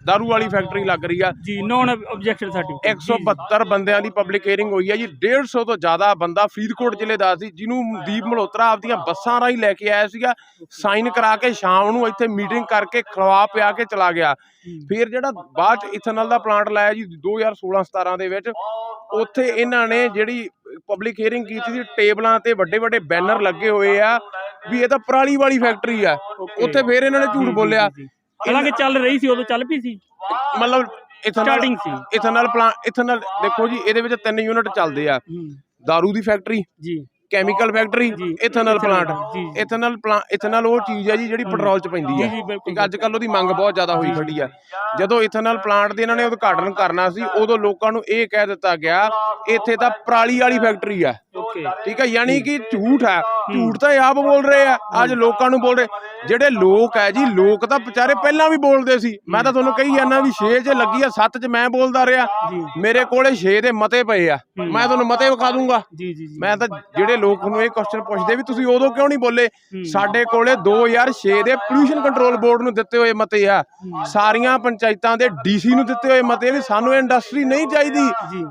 ਦਾਰੂ ਵਾਲੀ ਫੈਕਟਰੀ ਲੱਗ ਰਹੀ ਆ ਜੀ ਨੋਨ ਆਬਜੈਕਸ਼ਨ ਸਰਟੀਫਿਕੇਟ 172 ਬੰਦਿਆਂ ਦੀ ਪਬਲਿਕ ਹੀਅਰਿੰਗ ਹੋਈ ਹੈ ਜੀ 150 ਤੋਂ ਜ਼ਿਆਦਾ ਬੰਦਾ ਫਰੀਦਕੋਟ ਜ਼ਿਲ੍ਹੇ ਦਾ ਸੀ ਜਿਹਨੂੰ ਦੀਪ ਮਲਹੋਤਰਾ ਆਪਦੀਆਂ ਬੱਸਾਂ ਰਾਹੀਂ ਲੈ ਕੇ ਆਇਆ ਸੀਗਾ ਸਾਈਨ ਕਰਾ ਕੇ ਸ਼ਾਮ ਨੂੰ ਇੱਥੇ ਮੀਟਿੰਗ ਕਰਕੇ ਖਲਵਾ ਪਿਆ ਕੇ ਚਲਾ ਗਿਆ ਫਿਰ ਜਿਹੜਾ ਬਾਅਦ ਚ ਇਥਨਲ ਦਾ ਪਲਾਂਟ ਲਾਇਆ ਜੀ 2016-17 ਦੇ ਵਿੱਚ ਉੱਥੇ ਇਹਨਾਂ ਨੇ ਜਿਹੜੀ ਪਬਲਿਕ ਹੀਅਰਿੰਗ ਕੀਤੀ ਸੀ ਟੇਬਲਾਂ ਤੇ ਵੱਡੇ ਵੱਡੇ ਬੈਨਰ ਲੱਗੇ ਹੋਏ ਆ ਵੀ ਇਹ ਤਾਂ ਪਰਾਲੀ ਵਾਲੀ ਫੈਕਟਰੀ ਆ ਉੱਥੇ ਫਿਰ ਇਹਨਾਂ ਨੇ ਝੂਠ ਬੋਲਿਆ ਹਾਲਾਂਕਿ ਚੱਲ ਰਹੀ ਸੀ ਉਦੋਂ ਚੱਲ ਪਈ ਸੀ। ਮਤਲਬ ਇਥਨਲ ਸਟਾਰਟਿੰਗ ਸੀ। ਇਥਨਲ ਪਲਾਂਟ ਇਥਨਲ ਦੇਖੋ ਜੀ ਇਹਦੇ ਵਿੱਚ ਤਿੰਨ ਯੂਨਿਟ ਚੱਲਦੇ ਆ। दारू ਦੀ ਫੈਕਟਰੀ ਜੀ। ਕੈਮੀਕਲ ਫੈਕਟਰੀ ਜੀ, ਇਥਨਲ ਪਲਾਂਟ ਜੀ, ਜੀ। ਇਥਨਲ ਪਲਾਂਟ ਇਥਨਲ ਉਹ ਚੀਜ਼ ਹੈ ਜੀ ਜਿਹੜੀ ਪੈਟਰੋਲ 'ਚ ਪੈਂਦੀ ਜੀ ਹੈ ਜੀ ਠੀਕ ਅੱਜ ਕੱਲ ਉਹਦੀ ਮੰਗ ਬਹੁਤ ਜ਼ਿਆਦਾ ਹੋਈ ਖੜੀ ਆ। ਜਦੋਂ ਇਥਨਲ ਪਲਾਂਟ ਦੇ ਇਹਨਾਂ ਨੇ ਉਦਘਾਟਨ ਕਰਨਾ ਸੀ ਉਦੋਂ ਲੋਕਾਂ ਨੂੰ ਇਹ ਕਹਿ ਦਿੱਤਾ ਗਿਆ ਇੱਥੇ ਤਾਂ ਪਰਾਲੀ ਵਾਲੀ ਫੈਕਟਰੀ ਆ। ਠੀਕ ਹੈ ਯਾਨੀ ਕਿ ਝੂਠ ਹੈ। ਝੂਠ ਤਾਂ ਇਹ ਆਪ ਬੋਲ ਰਹੇ ਆ। ਅੱਜ ਲੋਕਾਂ ਨੂੰ ਬੋਲ ਰਹੇ। ਜਿਹੜੇ ਲੋਕ ਹੈ ਜੀ ਲੋਕ ਤਾਂ ਵਿਚਾਰੇ ਪਹਿਲਾਂ ਵੀ ਬੋਲਦੇ ਸੀ। ਮੈਂ ਤਾਂ ਤੁਹਾਨੂੰ ਕਹੀ ਜਾਂਦਾ ਵੀ 6 'ਚ ਲੱਗੀ ਆ 7 'ਚ ਮੈਂ ਬੋਲਦਾ ਰਿਹਾ। ਜੀ। ਮੇਰੇ ਕੋਲੇ 6 ਦੇ ਮਤੇ ਪਏ ਆ। ਮੈਂ ਤੁਹਾਨੂੰ ਮਤੇ ਵਿਖਾ ਦੂੰਗਾ। ਜੀ ਜੀ ਜੀ। ਮੈਂ ਤਾਂ ਜਿਹੜੇ ਲੋਕ ਨੂੰ ਇਹ ਕੁਐਸਚਨ ਪੁੱਛਦੇ ਵੀ ਤੁਸੀਂ ਉਦੋਂ ਕਿਉਂ ਨਹੀਂ ਬੋਲੇ। ਸਾਡੇ ਕੋਲੇ 2006 ਦੇ ਪੋਲੂਸ਼ਨ ਕੰਟਰੋਲ ਬੋਰਡ ਨੂੰ ਦਿੱਤੇ ਹੋਏ ਮਤੇ ਆ। ਸਾਰੀਆਂ ਪੰਚਾਇਤਾਂ ਦੇ ਡੀਸੀ ਨੂੰ ਦਿੱਤੇ ਹੋਏ ਮਤੇ ਵੀ ਸਾਨੂੰ ਇੰਡਸਟਰੀ ਨਹੀਂ ਚਾਹੀਦੀ।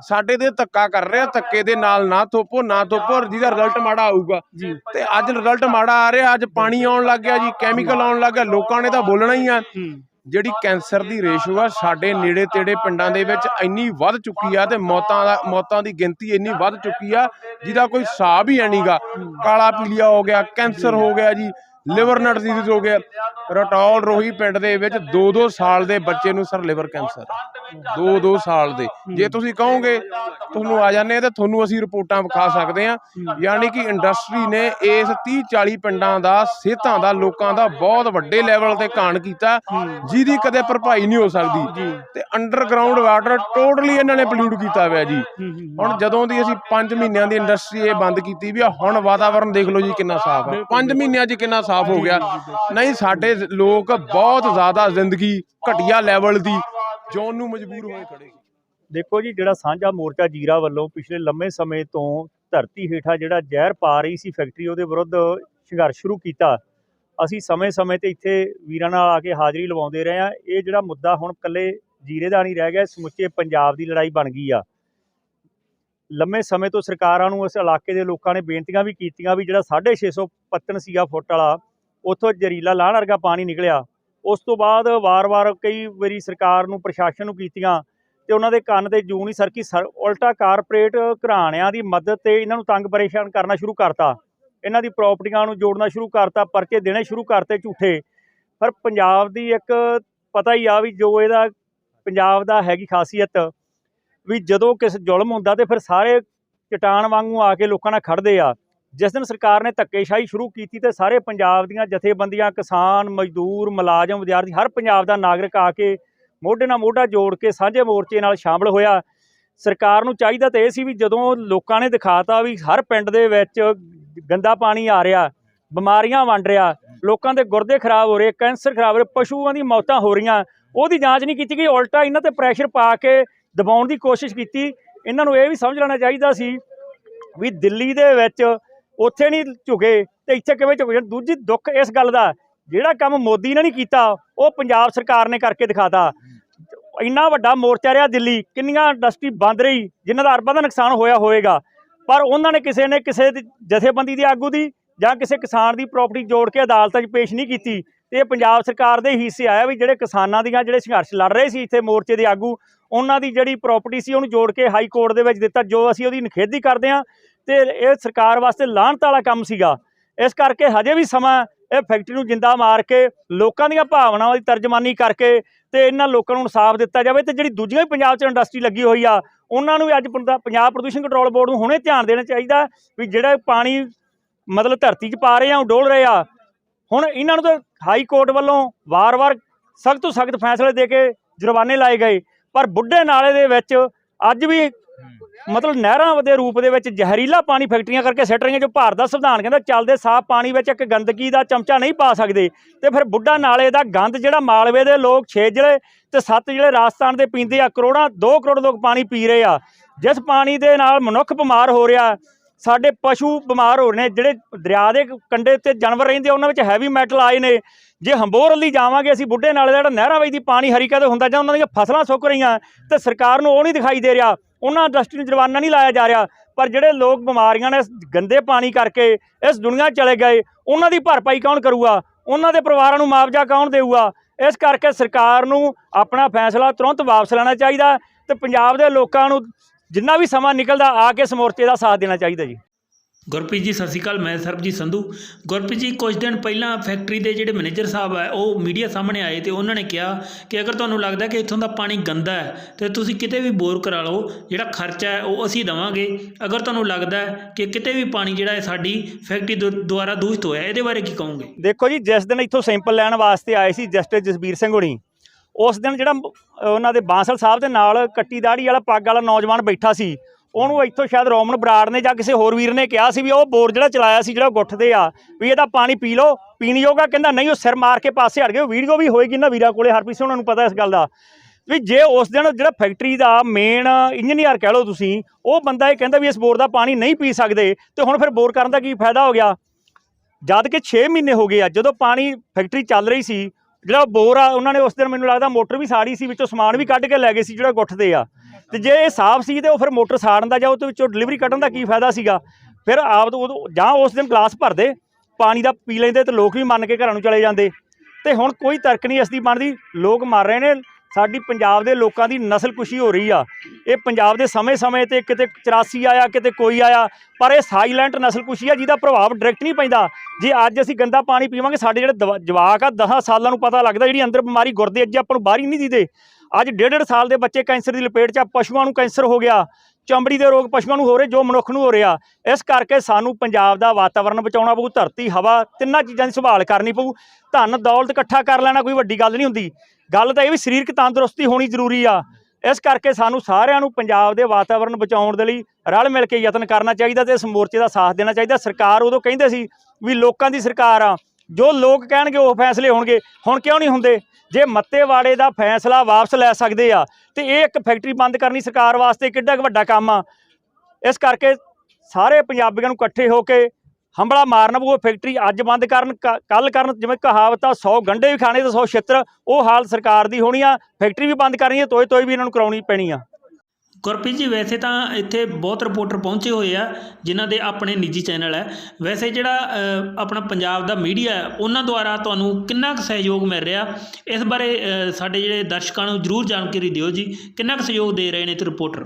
ਸਾਡੇ ਤੇ ਧੱਕਾ ਕਰ ਰਿਹਾ ਧੱਕੇ ਦੇ ਨਾਲ ਨਾ ਥੋਪੋ ਨਾ ਥੋਪੋ ਜਿਹਦਾ ਰਿਜ਼ਲਟ ਮਾੜਾ ਆਊਗਾ। ਤੇ ਅੱਜ ਰਿਜ਼ਲਟ ਮਾੜਾ ਆ ਰਿਹਾ ਅੱਜ ਪਾਣੀ ਆਉਣ ਲੱਗ ਗਿਆ ਜੀ ਕੈਮੀਕਲ ਆਉਣ ਲੱਗ ਗਿਆ ਲੋਕਾਂ ਨੇ ਤਾਂ ਬੋਲਣਾ ਹੀ ਆ। ਜਿਹੜੀ ਕੈਂਸਰ ਦੀ ਰੇਸ਼ੋ ਆ, ਸਾਡੇ ਨੇੜੇ ਤੇੜੇ ਪਿੰਡਾਂ ਦੇ ਵਿੱਚ ਇੰਨੀ ਵੱਧ ਚੁੱਕੀ ਆ ਤੇ ਮੌਤਾਂ ਦਾ, ਮੌਤਾਂ ਦੀ ਗਿਣਤੀ ਇੰਨੀ ਵੱਧ ਚੁੱਕੀ ਆ, ਜਿਹਦਾ ਕੋਈ ਹਿਸਾਬ ਹੀ ਹੈ ਨਹੀਂਗਾ ਕਾਲਾ ਪੀਲੀਆ ਹੋ ਗਿਆ, ਕੈਂਸਰ ਹੋ ਗਿਆ ਜੀ, ਲਿਵਰ ਨਟ ਡਿਜ਼ੀਜ਼ ਹੋ ਗਿਆ। ਰਟੌਲ ਰੋਹੀ ਪਿੰਡ ਦੇ ਵਿੱਚ 2-2 ਸਾਲ ਦੇ ਬੱਚੇ ਨੂੰ ਸਰ ਲਿਵਰ ਕੈਂਸਰ। 2-2 ਸਾਲ ਦੇ। ਜੇ ਤੁਸੀਂ ਕਹੋਗੇ ਤੁਹਾਨੂੰ ਆ ਜਾਂਦੇ ਤਾਂ ਤੁਹਾਨੂੰ ਅਸੀਂ ਰਿਪੋਰਟਾਂ ਵਿਖਾ ਸਕਦੇ ਆ। ਯਾਨੀ ਕਿ ਇੰਡਸਟਰੀ ਨੇ ਇਸ 30-40 ਪਿੰਡਾਂ ਦਾ ਸਿਹਤਾਂ ਦਾ ਲੋਕਾਂ ਦਾ ਬਹੁਤ ਵੱਡੇ ਲੈਵਲ ਤੇ ਕਾਣ ਕੀਤਾ। ਜਿਹਦੀ ਕਦੇ ਭਰਪਾਈ ਨਹੀਂ ਹੋ ਸਕਦੀ। ਤੇ ਅੰਡਰਗਰਾਉਂਡ ਵਾਟਰ ਟੋਟਲੀ ਇਹਨਾਂ ਨੇ ਪੋਲਿਊਟ ਕੀਤਾ ਹੋਇਆ ਜੀ। ਹੁਣ ਜਦੋਂ ਦੀ ਅਸੀਂ 5 ਮਹੀਨਿਆਂ ਦੀ ਇੰਡਸਟਰੀ ਇਹ ਬੰਦ ਕੀਤੀ ਵੀ ਹੁਣ ਵਾਤਾਵਰਣ ਦੇਖ ਲਓ ਜੀ ਕਿੰਨਾ ਸਾਫ਼ ਆ। 5 ਮਹੀਨਿਆਂ 'ਚ ਕਿੰਨਾ ਸਾਫ਼ ਹੋ ਗਿਆ। ਨਹੀਂ ਸਾਡੇ ਲੋਕ ਬਹੁਤ ਜ਼ਿਆਦਾ ਜ਼ਿੰਦਗੀ ਘਟੀਆ ਲੈਵਲ ਦੀ ਜਿਉਣ ਨੂੰ ਮਜਬੂਰ ਹੋਏ ਖੜੇ ਦੇਖੋ ਜੀ, ਜਿਹੜਾ ਸਾਂਝਾ ਮੋਰਚਾ ਜੀਰਾ ਵੱਲੋਂ ਪਿਛਲੇ ਲੰਮੇ ਸਮੇਂ ਤੋਂ ਧਰਤੀ ਹੇਠਾਂ ਜਿਹੜਾ ਜ਼ਹਿਰ ਪਾ ਰਹੀ ਸੀ ਫੈਕਟਰੀ ਉਹਦੇ ਵਿਰੁੱਧ ਸੰਘਰਸ਼ ਸ਼ੁਰੂ ਕੀਤਾ। ਅਸੀਂ ਸਮੇਂ-ਸਮੇਂ ਤੇ ਇੱਥੇ ਵੀਰਾਂ ਨਾਲ ਆ ਕੇ ਹਾਜ਼ਰੀ ਲਵਾਉਂਦੇ ਰਹੇ ਆ ਇਹ ਜਿਹੜਾ ਮੁੱਦਾ ਹੁਣ ਇਕੱਲੇ ਜੀਰੇ ਦਾ ਨਹੀਂ ਰਹਿ ਗਿਆ, ਸਮੁੱਚੇ ਪੰਜਾਬ ਦੀ ਲੜਾਈ ਬਣ ਗਈ ਆ। ਲੰਮੇ ਸਮੇਂ ਤੋਂ ਸਰਕਾਰਾਂ ਨੂੰ ਇਸ ਇਲਾਕੇ ਦੇ ਲੋਕਾਂ ਨੇ ਬੇਨਤੀਆਂ ਵੀ ਕੀਤੀਆਂ ਵੀ ਜਿਹੜਾ 650 ਪੱਤਨ ਸੀਗਾ ਫੁੱਟ ਵਾਲਾ ਉੱਥੋਂ ਜ਼ਹਿਰੀਲਾ ਲਾਹਣ ਵਰਗਾ ਪਾਣੀ ਨਿਕਲਿਆ। ਉਸ ਤੋਂ ਬਾਅਦ ਵਾਰ-ਵਾਰ ਕਈ ਵਾਰੀ ਸਰਕਾਰ ਨੂੰ, ਪ੍ਰਸ਼ਾਸਨ ਨੂੰ ਕੀਤੀਆਂ ਤੇ ਉਹਨਾਂ ਦੇ ਕੰਨ ਤੇ ਜੂੰ ਨਹੀਂ ਸਰਕੀ। ਸਰ, ਉਲਟਾ ਕਾਰਪੋਰੇਟ ਘਰਾਣਿਆਂ ਦੀ ਮਦਦ ਤੇ ਇਹਨਾਂ ਨੂੰ ਤੰਗ ਪਰੇਸ਼ਾਨ ਕਰਨਾ ਸ਼ੁਰੂ ਕਰਤਾ। ਇਹਨਾਂ ਦੀ ਪ੍ਰਾਪਰਟੀਆਂ ਨੂੰ ਜੋੜਨਾ ਸ਼ੁਰੂ ਕਰਤਾ, ਪਰਚੇ ਦੇਣੇ ਸ਼ੁਰੂ ਕਰਤੇ ਝੂਠੇ। ਪਰ ਪੰਜਾਬ ਦੀ ਇੱਕ ਪਤਾ ਹੀ ਆ ਵੀ ਜੋ ਇਹਦਾ, ਪੰਜਾਬ ਦਾ ਹੈਗੀ ਖਾਸੀਅਤ ਵੀ ਜਦੋਂ ਕਿਸ ਜ਼ੁਲਮ ਹੁੰਦਾ ਤੇ ਫਿਰ ਸਾਰੇ ਚਟਾਨ ਵਾਂਗੂ ਆ ਕੇ ਲੋਕਾਂ ਨਾਲ ਖੜਦੇ ਆ। ਜਿਸ ਦਿਨ ਸਰਕਾਰ ਨੇ ਧੱਕੇਸ਼ਾਹੀ ਸ਼ੁਰੂ ਕੀਤੀ ਤੇ ਸਾਰੇ ਪੰਜਾਬ ਦੀਆਂ ਜਥੇਬੰਦੀਆਂ, ਕਿਸਾਨ, ਮਜ਼ਦੂਰ, ਮੁਲਾਜ਼ਮ, ਵਿਦਿਆਰਥੀ, ਹਰ ਪੰਜਾਬ ਦਾ ਨਾਗਰਿਕ ਆ ਕੇ ਮੋਢੇ ਨਾਲ ਮੋਢਾ ਜੋੜ ਕੇ ਸਾਂਝੇ ਮੋਰਚੇ ਨਾਲ ਸ਼ਾਮਲ ਹੋਇਆ। ਸਰਕਾਰ ਨੂੰ ਚਾਹੀਦਾ ਤਾਂ ਇਹ ਸੀ ਵੀ ਜਦੋਂ ਲੋਕਾਂ ਨੇ ਦਿਖਾਤਾ ਵੀ ਹਰ ਪਿੰਡ ਦੇ ਵਿੱਚ ਗੰਦਾ ਪਾਣੀ ਆ ਰਿਹਾ, ਬਿਮਾਰੀਆਂ ਵੰਡ ਰਿਹਾ, ਲੋਕਾਂ ਦੇ ਗੁਰਦੇ ਖਰਾਬ ਹੋ ਰਹੇ, ਕੈਂਸਰ ਖਰਾਬ ਹੋ ਰਹੇ, ਪਸ਼ੂਆਂ ਦੀ ਮੌਤਾਂ ਹੋ ਰਹੀਆਂ, ਉਹਦੀ ਜਾਂਚ ਨਹੀਂ ਕੀਤੀ ਗਈ, ਉਲਟਾ ਇਹਨਾਂ ਤੇ ਪ੍ਰੈਸ਼ਰ ਪਾ ਕੇ ਦਬਾਉਣ ਦੀ ਕੋਸ਼ਿਸ਼ ਕੀਤੀ। ਇਹਨਾਂ ਨੂੰ ਇਹ ਵੀ ਸਮਝ ਲੈਣਾ ਚਾਹੀਦਾ ਸੀ ਵੀ ਦਿੱਲੀ ਦੇ ਵਿੱਚ ਉੱਥੇ ਨਹੀਂ ਝੁਕੇ ਤੇ ਇੱਥੇ ਕਿਵੇਂ ਝੁਕ? ਜਾਣ ਦੂਜੀ ਦੁੱਖ ਇਸ ਗੱਲ ਦਾ, ਜਿਹੜਾ ਕੰਮ ਮੋਦੀ ਨੇ ਨਹੀਂ ਕੀਤਾ, ਉਹ ਪੰਜਾਬ ਸਰਕਾਰ ਨੇ ਕਰਕੇ ਦਿਖਾਤਾ। ਇੰਨਾ ਵੱਡਾ ਮੋਰਚਾ ਰਿਹਾ ਦਿੱਲੀ, ਕਿੰਨੀਆਂ ਇੰਡਸਟਰੀ ਬੰਦ ਰਹੀ, ਜਿਨ੍ਹਾਂ ਦਾ ਅਰਬਾਂ ਦਾ ਨੁਕਸਾਨ ਹੋਇਆ ਹੋਵੇਗਾ। ਪਰ ਉਹਨਾਂ ਨੇ ਕਿਸੇ ਨੇ ਕਿਸੇ ਜਥੇਬੰਦੀ ਦੀ ਆਗੂ ਦੀ ਜਾਂ ਕਿਸੇ ਕਿਸਾਨ ਦੀ ਪ੍ਰਾਪਰਟੀ ਜੋੜ ਕੇ ਅਦਾਲਤਾਂ 'ਚ ਪੇਸ਼ ਨਹੀਂ ਕੀਤੀ। ਤੇ ਇਹ ਪੰਜਾਬ ਸਰਕਾਰ ਦੇ ਹਿੱਸੇ ਆਇਆ ਵੀ ਜਿਹੜੇ ਕਿਸਾਨਾਂ ਦੀਆਂ ਜਿਹੜੇ ਸੰਘਰਸ਼ ਲੜ ਰਹੇ ਸੀ ਇੱਥੇ ਮੋਰਚੇ ਦੇ ਆਗੂ, ਉਹਨਾਂ ਦੀ ਜਿਹੜੀ ਪ੍ਰਾਪਰਟੀ ਸੀ ਉਹਨੂੰ ਜੋੜ ਕੇ ਹਾਈ ਕੋਰਟ ਦੇ ਵਿੱਚ ਦਿੱਤਾ, ਜੋ ਅਸੀਂ ਉਹਦੀ ਨਿਖੇਧੀ ਕਰਦੇ ਹਾਂ। ਤੇ ਇਹ ਸਰਕਾਰ ਵਾਸਤੇ ਲਾਹਨਤ ਵਾਲਾ ਕੰਮ ਸੀਗਾ। ਇਸ ਕਰਕੇ ਹਜੇ ਵੀ ਸਮਾਂ ਇਹ ਫੈਕਟਰੀ ਨੂੰ ਜਿੰਦਾ ਮਾਰ ਕੇ, ਲੋਕਾਂ ਦੀਆਂ ਭਾਵਨਾਵਾਂ ਦੀ ਤਰਜਮਾਨੀ ਕਰਕੇ ਤੇ ਇਹਨਾਂ ਲੋਕਾਂ ਨੂੰ ਇਨਸਾਫ ਦਿੱਤਾ ਜਾਵੇ ਤੇ ਜਿਹੜੀ ਦੂਜੀਆਂ ਵੀ ਪੰਜਾਬ 'ਚ ਇੰਡਸਟਰੀ ਲੱਗੀ ਹੋਈ ਆ, ਉਹਨਾਂ ਨੂੰ ਵੀ ਅੱਜ ਪੰਦਾ- ਪੰਜਾਬ ਪ੍ਰਦੂਸ਼ਣ ਕੰਟਰੋਲ ਬੋਰਡ ਨੂੰ ਹੁਣੇ ਧਿਆਨ ਦੇਣਾ ਚਾਹੀਦਾ ਵੀ ਜਿਹੜਾ ਪਾਣੀ ਮਤਲਬ ਧਰਤੀ 'ਚ ਪਾ ਰਹੇ ਆ, ਉਹ ਡੋਲ ਰਹੇ ਆ। ਹੁਣ ਇਹਨਾਂ ਨੂੰ ਤਾਂ ਹਾਈ ਕੋਰਟ ਵੱਲੋਂ ਵਾਰ-ਵਾਰ ਸਖਤ ਤੋਂ ਸਖਤ ਫੈਸਲੇ ਦੇ ਕੇ ਜੁਰਮਾਨੇ ਲਾਏ ਗਏ। ਪਰ ਬੁੱਢੇ ਨਾਲੇ ਦੇ ਵਿੱਚ ਅੱਜ ਵੀ ਮਤਲਬ ਨਹਿਰਾਂ ਦੇ ਰੂਪ ਦੇ ਵਿੱਚ ਜ਼ਹਿਰੀਲਾ ਪਾਣੀ ਫੈਕਟਰੀਆਂ ਕਰਕੇ ਸਿੱਟ ਰਹੀਆਂ ਜੋ ਭਾਰਤ ਦਾ ਸੰਵਿਧਾਨ ਕਹਿੰਦਾ ਚੱਲਦੇ ਸਾਫ਼ ਪਾਣੀ ਵਿੱਚ ਇੱਕ ਗੰਦਗੀ ਦਾ ਚਮਚਾ ਨਹੀਂ ਪਾ ਸਕਦੇ। ਤੇ ਫਿਰ ਬੁੱਢਾ ਨਾਲੇ ਦਾ ਗੰਦ ਜਿਹੜਾ ਮਾਲਵੇ ਦੇ ਲੋਕ 6 ਜ਼ਿਲ੍ਹੇ ਤੇ 7 ਜ਼ਿਲ੍ਹੇ ਰਾਜਸਥਾਨ ਦੇ ਪੀਂਦੇ ਆ, ਕਰੋੜਾਂ 2 ਕਰੋੜ ਲੋਕ ਪਾਣੀ ਪੀ ਰਹੇ ਆ। ਜਿਸ ਪਾਣੀ ਦੇ ਨਾਲ ਮਨੁੱਖ ਬਿਮਾਰ ਹੋ ਰਿਹਾ, ਸਾਡੇ ਪਸ਼ੂ ਬਿਮਾਰ ਹੋ ਰਹੇ ਨੇ, ਜਿਹੜੇ ਦਰਿਆ ਦੇ ਕੰਢੇ ਤੇ ਜਾਨਵਰ ਰਹਿੰਦੇ ਉਹਨਾਂ ਵਿੱਚ ਹੈਵੀ ਮੈਟਲ ਆਏ ਨੇ। ਜੇ ਹੰਬੋਰ ਵੱਲੀ ਜਾਵਾਂਗੇ, ਅਸੀਂ ਬੁੱਢੇ ਨਾਲੇ ਦਾ ਜਿਹੜਾ ਨਹਿਰਾਂ ਵਿੱਚ ਪਾਣੀ ਹਰੀਕਾ ਤੇ ਹੁੰਦਾ ਜਾਂ ਉਹਨਾਂ ਦੀਆਂ ਫਸਲਾਂ ਸੁੱਕ ਰਹੀਆਂ, ਤੇ ਸਰਕਾਰ ਨੂੰ ਉਹ ਨਹੀਂ ਦਿਖਾਈ ਦੇ ਰਿਹਾ। ਉਹਨਾਂ ਇੰਡਸਟਰੀ ਨੂੰ ਜੁਰਮਾਨਾ ਨਹੀਂ ਲਾਇਆ ਜਾ ਰਿਹਾ, ਪਰ ਜਿਹੜੇ ਲੋਕ ਬਿਮਾਰੀਆਂ ਨੇ, ਇਸ ਗੰਦੇ ਪਾਣੀ ਕਰਕੇ ਇਸ ਦੁਨੀਆ ਚਲੇ ਗਏ, ਉਹਨਾਂ ਦੀ ਭਰਪਾਈ ਕੌਣ ਕਰੂਗਾ? ਉਹਨਾਂ ਦੇ ਪਰਿਵਾਰਾਂ ਨੂੰ ਮੁਆਵਜ਼ਾ ਕੌਣ ਦੇਊਗਾ? ਇਸ ਕਰਕੇ ਸਰਕਾਰ ਨੂੰ ਆਪਣਾ ਫੈਸਲਾ ਤੁਰੰਤ ਵਾਪਸ ਲੈਣਾ ਚਾਹੀਦਾ ਤੇ ਪੰਜਾਬ ਦੇ ਲੋਕਾਂ ਨੂੰ ਜਿੰਨਾ ਵੀ ਸਮਾਂ ਨਿਕਲਦਾ ਆ ਕੇ ਇਸ ਮੋਰਚੇ ਦਾ ਸਾਥ ਦੇਣਾ ਚਾਹੀਦਾ ਜੀ। ਗੁਰਪ੍ਰੀਤ ਜੀ, ਸਤਿ ਸ਼੍ਰੀ ਅਕਾਲ, ਮੈਂ ਸਰਬਜੀਤ ਸੰਧੂ। ਗੁਰਪ੍ਰੀਤ ਜੀ, ਕੁਝ ਦਿਨ ਪਹਿਲਾਂ ਫੈਕਟਰੀ ਦੇ ਜਿਹੜੇ ਮੈਨੇਜਰ ਸਾਹਿਬ ਹੈ ਉਹ ਮੀਡੀਆ ਸਾਹਮਣੇ ਆਏ ਤੇ ਉਹਨਾਂ ਨੇ ਕਿਹਾ ਕਿ ਅਗਰ ਤੁਹਾਨੂੰ ਲੱਗਦਾ ਕਿ ਇੱਥੋਂ ਦਾ ਪਾਣੀ ਗੰਦਾ ਹੈ, ਤੇ ਤੁਸੀਂ ਕਿਤੇ ਵੀ ਬੋਰ ਕਰਾ ਲਓ, ਜਿਹੜਾ ਖਰਚਾ ਹੈ, ਉਹ ਅਸੀਂ ਦੇਵਾਂਗੇ। ਅਗਰ ਤੁਹਾਨੂੰ ਲੱਗਦਾ ਕਿ ਕਿਤੇ ਵੀ ਪਾਣੀ ਜਿਹੜਾ ਹੈ ਸਾਡੀ ਫੈਕਟਰੀ ਦੁ- ਦੁਆਰਾ ਦੂਸ਼ਿਤ ਹੋਇਆ ਇਹਦੇ ਬਾਰੇ ਕੀ ਕਹੋਗੇ? ਦੇਖੋ ਜੀ, ਜਿਸ ਦਿਨ ਇੱਥੋਂ ਸੈਂਪਲ ਲੈਣ ਵਾਸਤੇ ਆਏ ਸੀ ਜਸਟਿਸ ਜਸਬੀਰ ਸਿੰਘ ਹੋਣੀ, ਉਸ ਦਿਨ ਜਿਹੜਾ ਉਹਨਾਂ ਦੇ ਬਾਂਸਲ ਸਾਹਿਬ ਦੇ ਨਾਲ ਕੱਟੀ ਦਾੜੀ ਵਾਲਾ ਪੱਗ ਵਾਲਾ ਨੌਜਵਾਨ ਬੈਠਾ ਸੀ ਉਹਨੂੰ ਇੱਥੋਂ ਸ਼ਾਇਦ ਰੋਮਨ ਬਰਾੜ ਨੇ ਜਾਂ ਕਿਸੇ ਹੋਰ ਵੀਰ ਨੇ ਕਿਹਾ ਸੀ ਵੀ ਉਹ ਬੋਰ ਜਿਹੜਾ ਚਲਾਇਆ ਸੀ, ਜਿਹੜਾ ਗੁੱਠਦੇ ਆ, ਵੀ ਇਹਦਾ ਪਾਣੀ ਪੀ ਲਓ, ਪੀਣ ਯੋਗਾ ਕਹਿੰਦਾ ਨਹੀਂ, ਉਹ ਸਿਰ ਮਾਰ ਕੇ ਪਾਸੇ ਹਟ ਗਏ। ਵੀਡੀਓ ਵੀ ਹੋਏਗੀ ਨਾ ਵੀਰਾਂ ਕੋਲੇ, ਹਰਪ੍ਰੀਤ ਸਿੰਘ, ਉਹਨਾਂ ਨੂੰ ਪਤਾ ਇਸ ਗੱਲ ਦਾ। ਵੀ ਜੇ ਉਸ ਦਿਨ ਜਿਹੜਾ ਫੈਕਟਰੀ ਦਾ ਮੇਨ ਇੰਜੀਨੀਅਰ ਕਹਿ ਲਓ ਤੁਸੀਂ, ਉਹ ਬੰਦਾ ਇਹ ਕਹਿੰਦਾ ਵੀ ਇਸ ਬੋਰ ਦਾ ਪਾਣੀ ਨਹੀਂ ਪੀ ਸਕਦੇ, ਤੇ ਹੁਣ ਫਿਰ ਬੋਰ ਕਰਨ ਦਾ ਕੀ ਫਾਇਦਾ ਹੋ ਗਿਆ? ਜਦ ਕਿ 6 ਮਹੀਨੇ ਹੋ ਗਏ ਆ, ਜਦੋਂ ਪਾਣੀ ਫੈਕਟਰੀ ਚੱਲ ਰਹੀ ਸੀ, ਜਿਹੜਾ ਬੋਰ ਆ, ਉਹਨਾਂ ਨੇ ਉਸ ਦਿਨ ਮੈਨੂੰ ਲੱਗਦਾ ਮੋਟਰ ਵੀ ਸਾੜੀ ਸੀ, ਵਿੱਚੋਂ ਸਮਾਨ ਵੀ ਕੱਢ ਕੇ ਲੈ ਗਏ ਸੀ, ਜਿਹੜਾ ਗੁੱਠਦੇ ਆ। ਤੇ ਜੇ ਇਹ ਸਾਫ਼ ਸੀ ਤੇ ਉਹ ਫਿਰ ਮੋਟਰ ਸਾੜਨ ਦਾ ਜਾਂ ਉਹਦੇ ਵਿੱਚੋਂ ਡਿਲੀਵਰੀ ਕੱਢਣ ਦਾ ਕੀ ਫਾਇਦਾ ਸੀਗਾ? ਫਿਰ ਆਪ ਤੋਂ ਉਦੋਂ- ਜਾਂ ਉਸ ਦਿਨ ਗਲਾਸ ਭਰਦੇ ਪਾਣੀ ਦਾ ਪੀ ਲੈਂਦੇ ਤੇ ਲੋਕ ਵੀ ਮੰਨ ਕੇ ਘਰਾਂ ਨੂੰ ਚਲੇ ਜਾਂਦੇ। ਤੇ ਹੁਣ ਕੋਈ ਤਰਕ ਨਹੀਂ ਇਸ ਦੀ ਬਣਦੀ। ਲੋਕ ਮਰ ਰਹੇ ਨੇ ਸਾਡੀ ਪੰਜਾਬ ਦੇ ਲੋਕਾਂ ਦੀ ਨਸਲਕੁਸ਼ੀ ਹੋ ਰਹੀ ਆ। ਇਹ ਪੰਜਾਬ ਦੇ ਸਮੇਂ-ਸਮੇਂ ਤੇ ਕਿਤੇ 84 ਆਇਆ, ਕਿਤੇ ਕੋਈ ਆਇਆ, ਪਰ ਇਹ ਸਾਇਲੈਂਟ ਨਸਲਕੁਸ਼ੀ ਆ, ਜਿਹਦਾ ਪ੍ਰਭਾਵ ਡਾਇਰੈਕਟ ਨਹੀਂ ਪੈਂਦਾ। ਜੇ ਅੱਜ ਅਸੀਂ ਗੰਦਾ ਪਾਣੀ ਪੀਵਾਂਗੇ, ਸਾਡੇ ਜਿਹੜੇ ਦਵਾ- ਜਵਾਕ ਆ 10 ਸਾਲਾਂ ਨੂੰ ਪਤਾ ਲੱਗਦਾ ਜਿਹੜੀ ਅੰਦਰ ਬਿਮਾਰੀ ਗੁਰਦੇ ਅੱਜ ਆਪਾਂ ਨੂੰ ਬਾਹਰ ਹੀ ਨਹੀਂ ਦਿਖਦੇ। ਅੱਜ ਡੇਢ ਡੇਢ ਸਾਲ ਦੇ ਬੱਚੇ ਕੈਂਸਰ ਦੀ ਲਪੇਟ 'ਚ ਆ, ਪਸ਼ੂਆਂ ਨੂੰ ਕੈਂਸਰ ਹੋ ਗਿਆ, ਚਮੜੀ ਦੇ ਰੋਗ ਪਸ਼ੂਆਂ ਨੂੰ ਹੋ ਰਹੇ, ਜੋ ਮਨੁੱਖ ਨੂੰ ਹੋ ਰਿਹਾ। ਇਸ ਕਰਕੇ ਸਾਨੂੰ ਪੰਜਾਬ ਦਾ ਵਾਤਾਵਰਣ ਬਚਾਉਣਾ ਪਊ, ਧਰਤੀ, ਹਵਾ, ਤਿੰਨਾਂ ਚੀਜ਼ਾਂ ਦੀ ਸੰਭਾਲ ਕਰਨੀ ਪਊ। ਧਨ ਦੌਲਤ ਇਕੱਠਾ ਕਰ ਲੈਣਾ ਕੋਈ ਵੱਡੀ ਗੱਲ ਨਹੀਂ ਹੁੰਦੀ। ਗੱਲ ਤਾਂ ਇਹ ਵੀ ਸਰੀਰਕ ਤੰਦਰੁਸਤੀ ਹੋਣੀ ਜ਼ਰੂਰੀ ਆ। ਇਸ ਕਰਕੇ ਸਾਨੂੰ ਸਾਰਿਆਂ ਨੂੰ ਪੰਜਾਬ ਦੇ ਵਾਤਾਵਰਣ ਬਚਾਉਣ ਦੇ ਲਈ ਰਲ ਮਿਲ ਕੇ ਯਤਨ ਕਰਨਾ ਚਾਹੀਦਾ ਤੇ ਇਸ ਮੋਰਚੇ ਦਾ ਸਾਥ ਦੇਣਾ ਚਾਹੀਦਾ। ਸਰਕਾਰ ਉਦੋਂ ਕਹਿੰਦੇ ਸੀ ਵੀ ਲੋਕਾਂ ਦੀ ਸਰਕਾਰ ਆ। ਜੋ ਲੋਕ ਕਹਿਣਗੇ ਉਹ ਫੈਸਲੇ ਹੋਣਗੇ। ਹੁਣ ਕਿਉਂ ਨਹੀਂ ਹੁੰਦੇ? ਜੇ ਮੱਤੇਵਾੜੇ ਦਾ ਫੈਸਲਾ ਵਾਪਸ ਲੈ ਸਕਦੇ ਆ, ਤੇ ਇਹ ਇੱਕ ਫੈਕਟਰੀ ਬੰਦ ਕਰਨੀ ਸਰਕਾਰ ਵਾਸਤੇ ਕਿੱਡਾ ਕੁ ਵੱਡਾ ਕੰਮ ਆ। ਇਸ ਕਰਕੇ ਸਾਰੇ ਪੰਜਾਬੀਆਂ ਨੂੰ ਇਕੱਠੇ ਹੋ ਕੇ ਹੰਬਲਾ ਮਾਰਨ ਉਹ ਫੈਕਟਰੀ ਅੱਜ ਬੰਦ ਕਰਨ ਕੱਲ ਕਰਨ ਜਿਵੇਂ ਕਹਾਵਤ ਆ 100 ਗੰਢੇ ਵੀ ਖਾਣੇ ਤੇ 100 ਛਿੱਤਰ ਉਹ ਹਾਲ ਸਰਕਾਰ ਦੀ ਹੋਣੀ ਆ ਫੈਕਟਰੀ ਵੀ ਬੰਦ ਕਰਨੀ ਹੈ ਤੋਏ ਤੋਏ ਵੀ ਇਹਨਾਂ ਨੂੰ ਕਰਾਉਣੀ ਪੈਣੀ ਆ। ਗੁਰਪ੍ਰੀਤ ਜੀ ਵੈਸੇ ਤਾਂ ਇੱਥੇ ਬਹੁਤ ਰਿਪੋਰਟਰ ਪਹੁੰਚੇ ਹੋਏ ਆ ਜਿਨ੍ਹਾਂ ਦੇ ਆਪਣੇ ਨਿੱਜੀ ਚੈਨਲ ਹੈ ਵੈਸੇ ਜਿਹੜਾ ਆਪਣਾ ਪੰਜਾਬ ਦਾ ਮੀਡੀਆ ਉਹਨਾਂ ਦੁਆਰਾ ਤੁਹਾਨੂੰ ਕਿੰਨਾ ਕੁ ਸਹਿਯੋਗ ਮਿਲ ਰਿਹਾ? ਇਸ ਬਾਰੇ ਸਾਡੇ ਜਿਹੜੇ ਦਰਸ਼ਕਾਂ ਨੂੰ ਜ਼ਰੂਰ ਜਾਣਕਾਰੀ ਦਿਓ ਜੀ। ਕਿੰਨਾ ਕੁ ਸਹਿਯੋਗ ਦੇ ਰਹੇ ਨੇ ਤੇ ਰਿਪੋਰਟਰ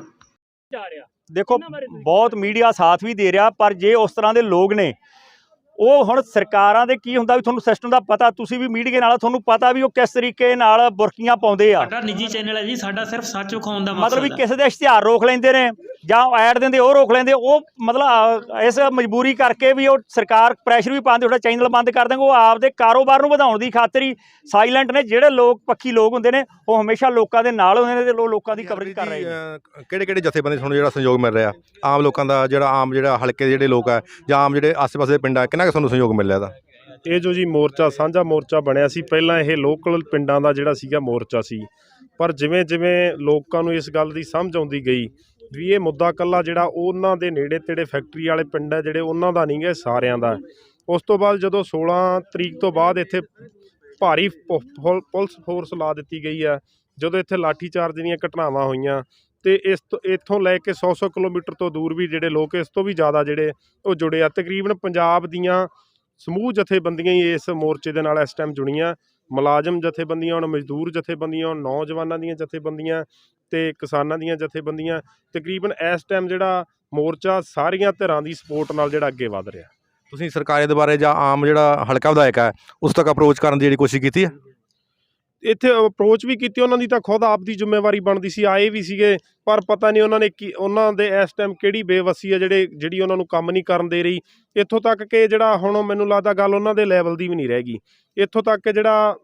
ਜਾ ਰਿਹਾ। ਦੇਖੋ ਬਹੁਤ ਮੀਡੀਆ ਸਾਥ ਵੀ ਦੇ ਰਿਹਾ ਪਰ ਜੇ ਉਸ ਤਰ੍ਹਾਂ ਦੇ ਲੋਕ ਨੇ ਉਹ ਹੁਣ ਸਰਕਾਰਾਂ ਦੇ ਕੀ ਹੁੰਦਾ ਵੀ ਤੁਹਾਨੂੰ ਸਿਸਟਮ ਦਾ ਪਤਾ ਤੁਸੀਂ ਵੀ ਮੀਡੀਆ ਨਾਲ ਤੁਹਾਨੂੰ ਪਤਾ ਵੀ ਉਹ ਕਿਸ ਤਰੀਕੇ ਨਾਲ ਬੁਰਕੀਆਂ ਪਾਉਂਦੇ ਆ। ਸਾਡਾ ਨਿੱਜੀ ਚੈਨਲ ਹੈ ਜੀ ਸਾਡਾ ਸਿਰਫ ਸੱਚ ਵਿਖਾਉਣ ਦਾ ਮਤਲਬ ਵੀ ਕਿਸੇ ਦੇ ਇਸ਼ਤਿਹਾਰ ਰੋਕ ਲੈਂਦੇ ਨੇ ਜਾਂ ਐਡ ਦਿੰਦੇ ਉਹ ਰੋਕ ਲੈਂਦੇ ਉਹ ਮਤਲਬ ਇਸ ਮਜਬੂਰੀ ਕਰਕੇ ਵੀ ਉਹ ਸਰਕਾਰ ਪ੍ਰੈਸ਼ਰ ਵੀ ਪਾਉਂਦੇ ਉਹਦਾ ਚੈਨਲ ਬੰਦ ਕਰ ਦੇਣਗੇ ਉਹ ਆਪਦੇ ਕਾਰੋਬਾਰ ਨੂੰ ਵਧਾਉਣ ਦੀ ਖਾਤਰ ਹੀ ਸਾਇਲੈਂਟ ਨੇ ਜਿਹੜੇ ਲੋਕ ਪੱਖੀ ਲੋਕ ਹੁੰਦੇ ਨੇ ਉਹ ਹਮੇਸ਼ਾ ਲੋਕਾਂ ਦੇ ਨਾਲ ਹੁੰਦੇ ਨੇ ਤੇ ਲੋਕਾਂ ਦੀ ਕਵਰੇਜ ਕਰ ਰਹੇ ਨੇ। ਕਿਹੜੇ ਕਿਹੜੇ ਜਥੇਬੰਦੀ ਤੁਹਾਨੂੰ ਜਿਹੜਾ ਸਹਿਯੋਗ ਮਿਲ ਰਿਹਾ? ਆਮ ਲੋਕਾਂ ਦਾ ਜਿਹੜਾ ਆਮ ਜਿਹੜਾ ਹਲਕੇ ਦੇ ਜਿਹੜੇ ਲੋਕ ਆ ਜਾਂ ਆਮ ਜਿਹੜੇ ਆਸ-ਪਾਸੇ ਦੇ ਪਿੰਡ ਆ ਕਿੰਨਾ ਕੁ ਤੁਹਾਨੂੰ ਸਹਿਯੋਗ ਮਿਲ ਇਹਦਾ? ਇਹ ਜੋ ਜੀ ਮੋਰਚਾ, ਸਾਂਝਾ ਮੋਰਚਾ ਬਣਿਆ ਸੀ, ਪਹਿਲਾਂ ਇਹ ਲੋਕਲ ਪਿੰਡਾਂ ਦਾ ਜਿਹੜਾ ਸੀਗਾ ਮੋਰਚਾ ਸੀ। ਪਰ ਜਿਵੇਂ ਜਿਵੇਂ ਲੋਕਾਂ ਨੂੰ ਇਸ ਗੱਲ ਦੀ ਸਮਝ ਆਉਂਦੀ ਗਈ ਵੀ ਇਹ ਮੁੱਦਾ ਕੱਲਾ ਜਿਹੜਾ ਉਹਨਾਂ ਦੇ ਨੇੜੇ ਤੇੜੇ ਫੈਕਟਰੀ ਵਾਲੇ ਪਿੰਡ ਹੈ, ਜਿਹੜੇ ਉਹਨਾਂ ਦਾ ਨਹੀਂ ਗਾ ਸਾਰਿਆਂ ਦਾ ਉਸ ਤੋਂ ਬਾਅਦ ਜਦੋਂ 16 ਤਰੀਕ ਤੋਂ ਬਾਅਦ ਇੱਥੇ ਭਾਰੀ ਪੁ- ਪੁਲਿਸ ਫੋਰਸ ਲਾ ਦਿੱਤੀ ਗਈ ਆ ਜਦੋਂ ਇੱਥੇ ਲਾਠੀ ਚਾਰਜ ਦੀਆਂ ਘਟਨਾਵਾਂ ਹੋਈਆਂ ਤੇ ਇਸ ਤੋਂ, ਇੱਥੋਂ ਲੈ ਕੇ 100-100 ਕਿਲੋਮੀਟਰ ਤੋਂ ਦੂਰ ਵੀ ਜਿਹੜੇ ਲੋਕ ਇਸ ਤੋਂ ਵੀ ਜ਼ਿਆਦਾ ਜਿਹੜੇ ਉਹ ਜੁੜੇ ਆ। ਤਕਰੀਬਨ ਪੰਜਾਬ ਦੀਆਂ ਸਮੂਹ ਜਥੇਬੰਦੀਆਂ ਹੀ ਇਸ ਮੋਰਚੇ ਦੇ ਨਾਲ ਇਸ ਟਾਈਮ ਜੁੜੀਆਂ। ਮੁਲਾਜ਼ਮ ਜਥੇਬੰਦੀਆਂ, ਹੁਣ ਮਜ਼ਦੂਰ ਜਥੇਬੰਦੀਆਂ, ਹੁਣ ਨੌਜਵਾਨਾਂ ਦੀਆਂ ਜਥੇਬੰਦੀਆਂ ਤੇ ਕਿਸਾਨਾਂ ਦੀਆਂ ਜਥੇਬੰਦੀਆਂ। ਤਕਰੀਬਨ ਇਸ ਟਾਈਮ ਜਿਹੜਾ ਮੋਰਚਾ ਸਾਰੀਆਂ ਧਿਰਾਂ ਦੀ ਸਪੋਰਟ ਨਾਲ ਜਿਹੜਾ ਅੱਗੇ ਵਧ ਰਿਹਾ। ਤੁਸੀਂ ਸਰਕਾਰੀ ਦੇ ਬਾਰੇ ਜਾਂ ਆਮ ਜਿਹੜਾ ਹਲਕਾ ਵਿਧਾਇਕ ਹੈ, ਉਸ ਤੱਕ ਅਪਰੋਚ ਕਰਨ ਦੀ ਜਿਹੜੀ ਕੋਸ਼ਿਸ਼ ਕੀਤੀ ਹੈ? ਇੱਥੇ ਅਪਰੋਚ ਵੀ ਕੀਤੀ ਉਹਨਾਂ ਦੀ ਤਾਂ ਖੁਦ ਆਪ ਦੀ ਜ਼ਿੰਮੇਵਾਰੀ ਬਣਦੀ ਸੀ, ਆਏ ਵੀ ਸੀਗੇ, ਪਰ ਪਤਾ ਨਹੀਂ ਉਹਨਾਂ ਨੇ ਕੀ, ਉਹਨਾਂ ਦੇ ਇਸ ਟਾਈਮ ਕਿਹੜੀ ਬੇਵਸੀ ਹੈ ਜਿਹੜੇ, ਜਿਹੜੀ ਉਹਨਾਂ ਨੂੰ ਕੰਮ ਨਹੀਂ ਕਰਨ ਦੇ ਰਹੀ। ਇੱਥੋਂ ਤੱਕ ਕਿ ਜਿਹੜਾ ਹੁਣ ਮੈਨੂੰ ਲੱਗਦਾ ਗੱਲ ਉਹਨਾਂ ਦੇ ਲੈਵਲ ਦੀ ਵੀ ਨਹੀਂ ਰਹਿ ਗਈ। ਇੱਥੋਂ ਤੱਕ ਕਿ ਜਿਹੜਾ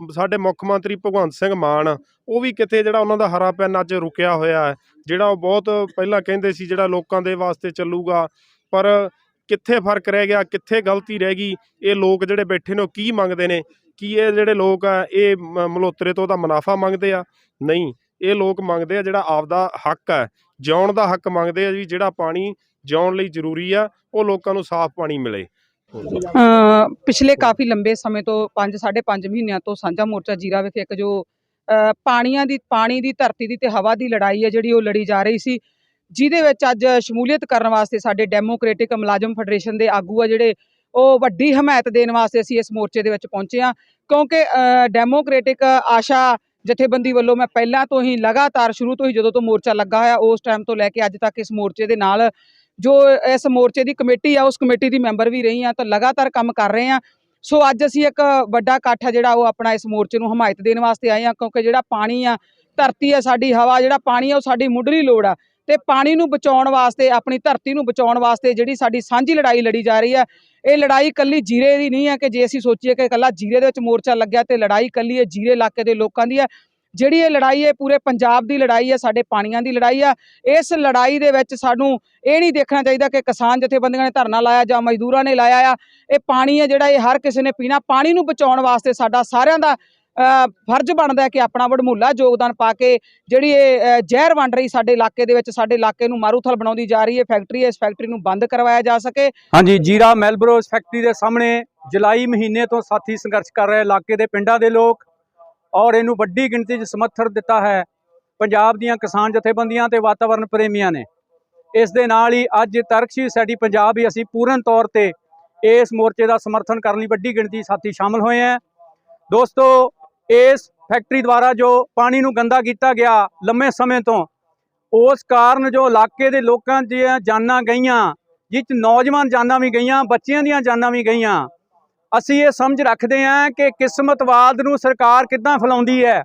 ਸਾਡੇ ਮੁੱਖ ਮੰਤਰੀ ਭਗਵੰਤ ਸਿੰਘ ਮਾਨ, ਉਹ ਵੀ ਕਿਤੇ ਜਿਹੜਾ ਉਹਨਾਂ ਦਾ ਹਰਾ ਪੈਨ ਅੱਜ ਰੁਕਿਆ ਹੋਇਆ ਹੈ, ਜਿਹੜਾ ਉਹ ਬਹੁਤ ਪਹਿਲਾਂ ਕਹਿੰਦੇ ਸੀ ਜਿਹੜਾ ਲੋਕਾਂ ਦੇ ਵਾਸਤੇ ਚੱਲੂਗਾ, ਪਰ ਕਿੱਥੇ ਫ਼ਰਕ ਰਹਿ ਗਿਆ, ਕਿੱਥੇ ਗਲਤੀ ਰਹਿ ਗਈ, ਇਹ ਲੋਕ ਜਿਹੜੇ ਬੈਠੇ ਨੇ ਉਹ ਕੀ ਮੰਗਦੇ ਨੇ? ਕੀ ਇਹ ਜਿਹੜੇ ਲੋਕ ਆ, ਇਹ ਮ- ਤੋਂ ਉਹਦਾ ਮੁਨਾਫਾ ਮੰਗਦੇ ਆ? ਨਹੀਂ, ਇਹ ਲੋਕ ਮੰਗਦੇ ਆ ਜਿਹੜਾ ਆਪਦਾ ਹੱਕ ਹੈ ਜਿਉਣ ਦਾ ਹੱਕ ਮੰਗਦੇ ਆ ਵੀ ਜਿਹੜਾ ਪਾਣੀ ਜਿਉਣ ਲਈ ਜ਼ਰੂਰੀ ਆ, ਉਹ ਲੋਕਾਂ ਨੂੰ ਸਾਫ਼ ਪਾਣੀ ਮਿਲੇ। ਪਿਛਲੇ ਕਾਫੀ ਲੰਬੇ ਸਮੇਂ ਤੋਂ 5 5.5 ਮਹੀਨਿਆਂ ਤੋਂ ਸਾਂਝਾ ਮੋਰਚਾ ਜੀਰਾ ਵਿਖੇ ਇੱਕ ਜੋ ਪਾਣੀਆਂ ਦੀ, ਪਾਣੀ ਦੀ ਧਰਤੀ ਦੀ ਤੇ ਹਵਾ ਦੀ ਲੜਾਈ ਹੈ ਜਿਹੜੀ ਉਹ ਲੜੀ ਜਾ ਰਹੀ ਸੀ, ਜਿਹਦੇ ਵਿੱਚ ਅੱਜ ਸ਼ਮੂਲੀਅਤ ਕਰਨ ਵਾਸਤੇ ਸਾਡੇ ਡੈਮੋਕ੍ਰੈਟਿਕ ਮੁਲਾਜ਼ਮ ਫੈਡਰੇਸ਼ਨ ਦੇ ਆਗੂ ਆ ਜਿਹੜੇ ਉਹ ਵੱਡੀ ਹਮਾਇਤ ਦੇਣ ਵਾਸਤੇ ਅਸੀਂ ਇਸ ਮੋਰਚੇ ਦੇ ਵਿੱਚ ਪਹੁੰਚੇ ਹਾਂ। ਕਿਉਂਕਿ ਅ, ਡੈਮੋਕ੍ਰੈਟਿਕ ਆਸ਼ਾ ਜਥੇਬੰਦੀ ਵੱਲੋਂ ਮੈਂ ਪਹਿਲਾਂ ਤੋਂ ਹੀ ਲਗਾਤਾਰ ਸ਼ੁਰੂ ਤੋਂ ਹੀ ਜਦੋਂ ਤੋਂ ਮੋਰਚਾ ਲੱਗਾ ਹੋਇਆ ਉਸ ਟਾਈਮ ਤੋਂ ਲੈ ਕੇ ਅੱਜ ਤੱਕ ਇਸ ਮੋਰਚੇ ਦੇ ਨਾਲ ਜੋ ਇਸ ਮੋਰਚੇ ਦੀ ਕਮੇਟੀ ਆ ਉਸ ਕਮੇਟੀ ਦੀ ਮੈਂਬਰ ਵੀ ਰਹੀ ਆ ਤਾਂ ਲਗਾਤਾਰ ਕੰਮ ਕਰ ਰਹੇ ਆ ਸੋ ਅੱਜ ਅਸੀਂ ਇੱਕ ਵੱਡਾ ਇਕੱਠ ਆ ਜਿਹੜਾ ਉਹ ਆਪਣਾ ਇਸ ਮੋਰਚੇ ਨੂੰ ਹਮਾਇਤ ਦੇਣ ਵਾਸਤੇ ਆਏ ਆ ਕਿਉਂਕਿ ਜਿਹੜਾ ਪਾਣੀ ਆ ਧਰਤੀ ਆ ਸਾਡੀ ਹਵਾ ਜਿਹੜਾ ਪਾਣੀ ਆ ਉਹ ਸਾਡੀ ਮੁੱਢਲੀ ਲੋੜ ਆ। ਤੇ ਪਾਣੀ ਨੂੰ ਬਚਾਉਣ ਵਾਸਤੇ, ਆਪਣੀ ਧਰਤੀ ਨੂੰ ਬਚਾਉਣ ਵਾਸਤੇ ਜਿਹੜੀ ਸਾਡੀ ਸਾਂਝੀ ਲੜਾਈ ਲੜੀ ਜਾ ਰਹੀ ਹੈ, ਇਹ ਲੜਾਈ ਕੱਲੀ ਜੀਰੇ ਦੀ ਨਹੀਂ ਹੈ ਕਿ ਜੇ ਅਸੀਂ ਸੋਚੀਏ ਕਿ ਕੱਲਾ ਜੀਰੇ ਦੇ ਵਿੱਚ ਮੋਰਚਾ ਲੱਗਿਆ ਤੇ ਲੜਾਈ ਕੱਲੀ ਇਹ ਜੀਰੇ ਇਲਾਕੇ ਦੇ ਲੋਕਾਂ ਦੀ ਹੈ। ਜਿਹੜੀ ਇਹ ਲੜਾਈ ਹੈ ਪੂਰੇ ਪੰਜਾਬ ਦੀ ਲੜਾਈ ਹੈ, ਸਾਡੇ ਪਾਣੀਆਂ ਦੀ ਲੜਾਈ ਆ ਇਸ ਲੜਾਈ ਦੇ ਵਿੱਚ ਸਾਨੂੰ ਇਹ ਨਹੀਂ ਦੇਖਣਾ ਚਾਹੀਦਾ ਕਿ ਕਿਸਾਨ ਜਥੇਬੰਦੀਆਂ ਨੇ ਧਰਨਾ ਲਾਇਆ ਜਾਂ ਮਜ਼ਦੂਰਾਂ ਨੇ ਲਾਇਆ ਆ। ਇਹ ਪਾਣੀ ਹੈ ਜਿਹੜਾ ਇਹ ਹਰ ਕਿਸੇ ਨੇ ਪੀਣਾ। ਪਾਣੀ ਨੂੰ ਬਚਾਉਣ ਵਾਸਤੇ ਸਾਡਾ ਸਾਰਿਆਂ ਦਾ ਫਰਜ਼ ਬਣਦਾ ਕਿ ਆਪਣਾ ਵਡਮੁੱਲਾ ਯੋਗਦਾਨ ਪਾ ਕੇ ਜਿਹੜੀ ਇਹ ਜ਼ਹਿਰ ਵੰਡ ਰਹੀ ਸਾਡੇ ਇਲਾਕੇ ਦੇ ਵਿੱਚ, ਸਾਡੇ ਇਲਾਕੇ ਨੂੰ ਮਾਰੂਥਲ ਬਣਾਉਂਦੀ ਜਾ ਰਹੀ ਹੈ, ਫੈਕਟਰੀ ਇਸ ਫੈਕਟਰੀ ਨੂੰ ਬੰਦ ਕਰਵਾਇਆ ਜਾ ਸਕੇ। ਹਾਂਜੀ, ਜੀਰਾ ਮੈਲਬਰੋਸ ਫੈਕਟਰੀ ਦੇ ਸਾਹਮਣੇ ਜੁਲਾਈ ਮਹੀਨੇ ਤੋਂ ਸਾਥੀ ਸੰਘਰਸ਼ ਕਰ ਰਹੇ ਇਲਾਕੇ ਦੇ ਪਿੰਡਾਂ ਦੇ ਲੋਕ ਔਰ ਇਹਨੂੰ ਵੱਡੀ ਗਿਣਤੀ 'ਚ ਸਮਰਥਨ ਦਿੱਤਾ ਹੈ। ਪੰਜਾਬ ਦੀਆਂ ਕਿਸਾਨ ਜਥੇਬੰਦੀਆਂ ਤੇ ਵਾਤਾਵਰਣ ਪ੍ਰੇਮੀਆਂ ਨੇ। ਇਸ ਦੇ ਨਾਲ ਹੀ ਅੱਜ ਤਰਕਸ਼ੀ ਸਾਡੀ ਪੰਜਾਬ ਹੀ ਅਸੀਂ ਪੂਰਨ ਤੌਰ ਤੇ ਇਸ ਮੋਰਚੇ ਦਾ ਸਮਰਥਨ ਕਰਨ ਲਈ ਵੱਡੀ ਗਿਣਤੀ ਸਾਥੀ ਸ਼ਾਮਲ ਹੋਏ ਹੈ। ਦੋਸਤੋ ਇਸ ਫੈਕਟਰੀ ਦੁਆਰਾ ਜੋ ਪਾਣੀ ਨੂੰ ਗੰਦਾ ਕੀਤਾ ਗਿਆ ਲੰਮੇ ਸਮੇਂ ਤੋਂ ਉਸ ਕਾਰਨ ਜੋ ਇਲਾਕੇ ਦੇ ਲੋਕਾਂ ਦੀਆਂ ਜਾਨਾਂ ਗਈਆਂ ਜਿਸ ਨੌਜਵਾਨ ਜਾਨਾਂ ਵੀ ਗਈਆਂ ਬੱਚਿਆਂ ਦੀਆਂ ਜਾਨਾਂ ਵੀ ਗਈਆਂ ਅਸੀਂ ਇਹ ਸਮਝ ਰੱਖਦੇ ਹਾਂ ਕਿ ਕਿਸਮਤਵਾਦ ਨੂੰ ਸਰਕਾਰ ਕਿੱਦਾਂ ਫੈਲਾਉਂਦੀ ਹੈ।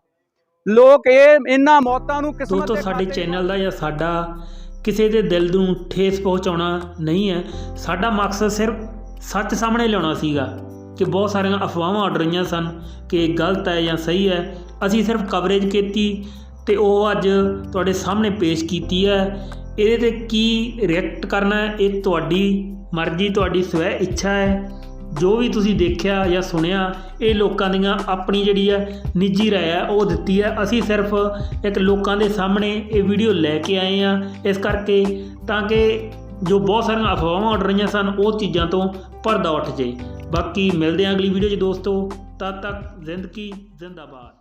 ਲੋਕ ਇਹ ਇਹਨਾਂ ਮੌਤਾਂ ਨੂੰ ਕਿਸਮਤ ਦੇ ਸਾਡੇ ਚੈਨਲ ਦਾ ਜਾਂ ਸਾਡਾ ਕਿਸੇ ਦੇ ਦਿਲ ਨੂੰ ਠੇਸ ਪਹੁੰਚਾਉਣਾ ਨਹੀਂ ਹੈ। ਸਾਡਾ ਮਕਸਦ ਸਿਰਫ ਸੱਚ ਸਾਹਮਣੇ ਲਿਆਉਣਾ ਸੀਗਾ। ਕਿ ਬਹੁਤ ਸਾਰੀਆਂ ਅਫਵਾਹਾਂ ਉੱਡ ਰਹੀਆਂ ਸਨ ਕਿ ਗਲਤ ਹੈ ਜਾਂ ਸਹੀ ਹੈ। ਅਸੀਂ ਸਿਰਫ ਕਵਰੇਜ ਕੀਤੀ ਤੇ ਉਹ ਅੱਜ ਤੁਹਾਡੇ ਸਾਹਮਣੇ ਪੇਸ਼ ਕੀਤੀ ਹੈ। ਇਹਦੇ ਤੇ ਕੀ ਰਿਐਕਟ ਕਰਨਾ ਹੈ? ਇਹ ਤੁਹਾਡੀ ਮਰਜ਼ੀ, ਤੁਹਾਡੀ ਸਵੈ ਇੱਛਾ ਹੈ। ਜੋ ਵੀ ਤੁਸੀਂ ਦੇਖਿਆ ਜਾਂ ਸੁਣਿਆ, ਇਹ ਲੋਕਾਂ ਦੀਆਂ ਆਪਣੀ ਜਿਹੜੀ ਹੈ ਨਿੱਜੀ ਰਾਏ ਹੈ, ਉਹ ਦਿੱਤੀ ਹੈ। ਅਸੀਂ ਸਿਰਫ ਇੱਕ ਲੋਕਾਂ ਦੇ ਸਾਹਮਣੇ ਇਹ ਵੀਡੀਓ ਲੈ ਕੇ ਆਏ ਆ ਇਸ ਕਰਕੇ ਤਾਂ ਕਿ ਜੋ ਬਹੁਤ ਸਾਰੀਆਂ ਅਫਵਾਹਾਂ ਉੱਡ ਰਹੀਆਂ ਸਨ, ਉਹ ਚੀਜ਼ਾਂ ਤੋਂ ਪਰਦਾ ਉੱਠ ਜੇ ਬਾਕੀ ਮਿਲਦੇ ਹਾਂ ਅਗਲੀ ਵੀਡੀਓ 'ਚ ਦੋਸਤੋ ਤਦ ਤੱਕ ਜ਼ਿੰਦਗੀ ਜ਼ਿੰਦਾਬਾਦ।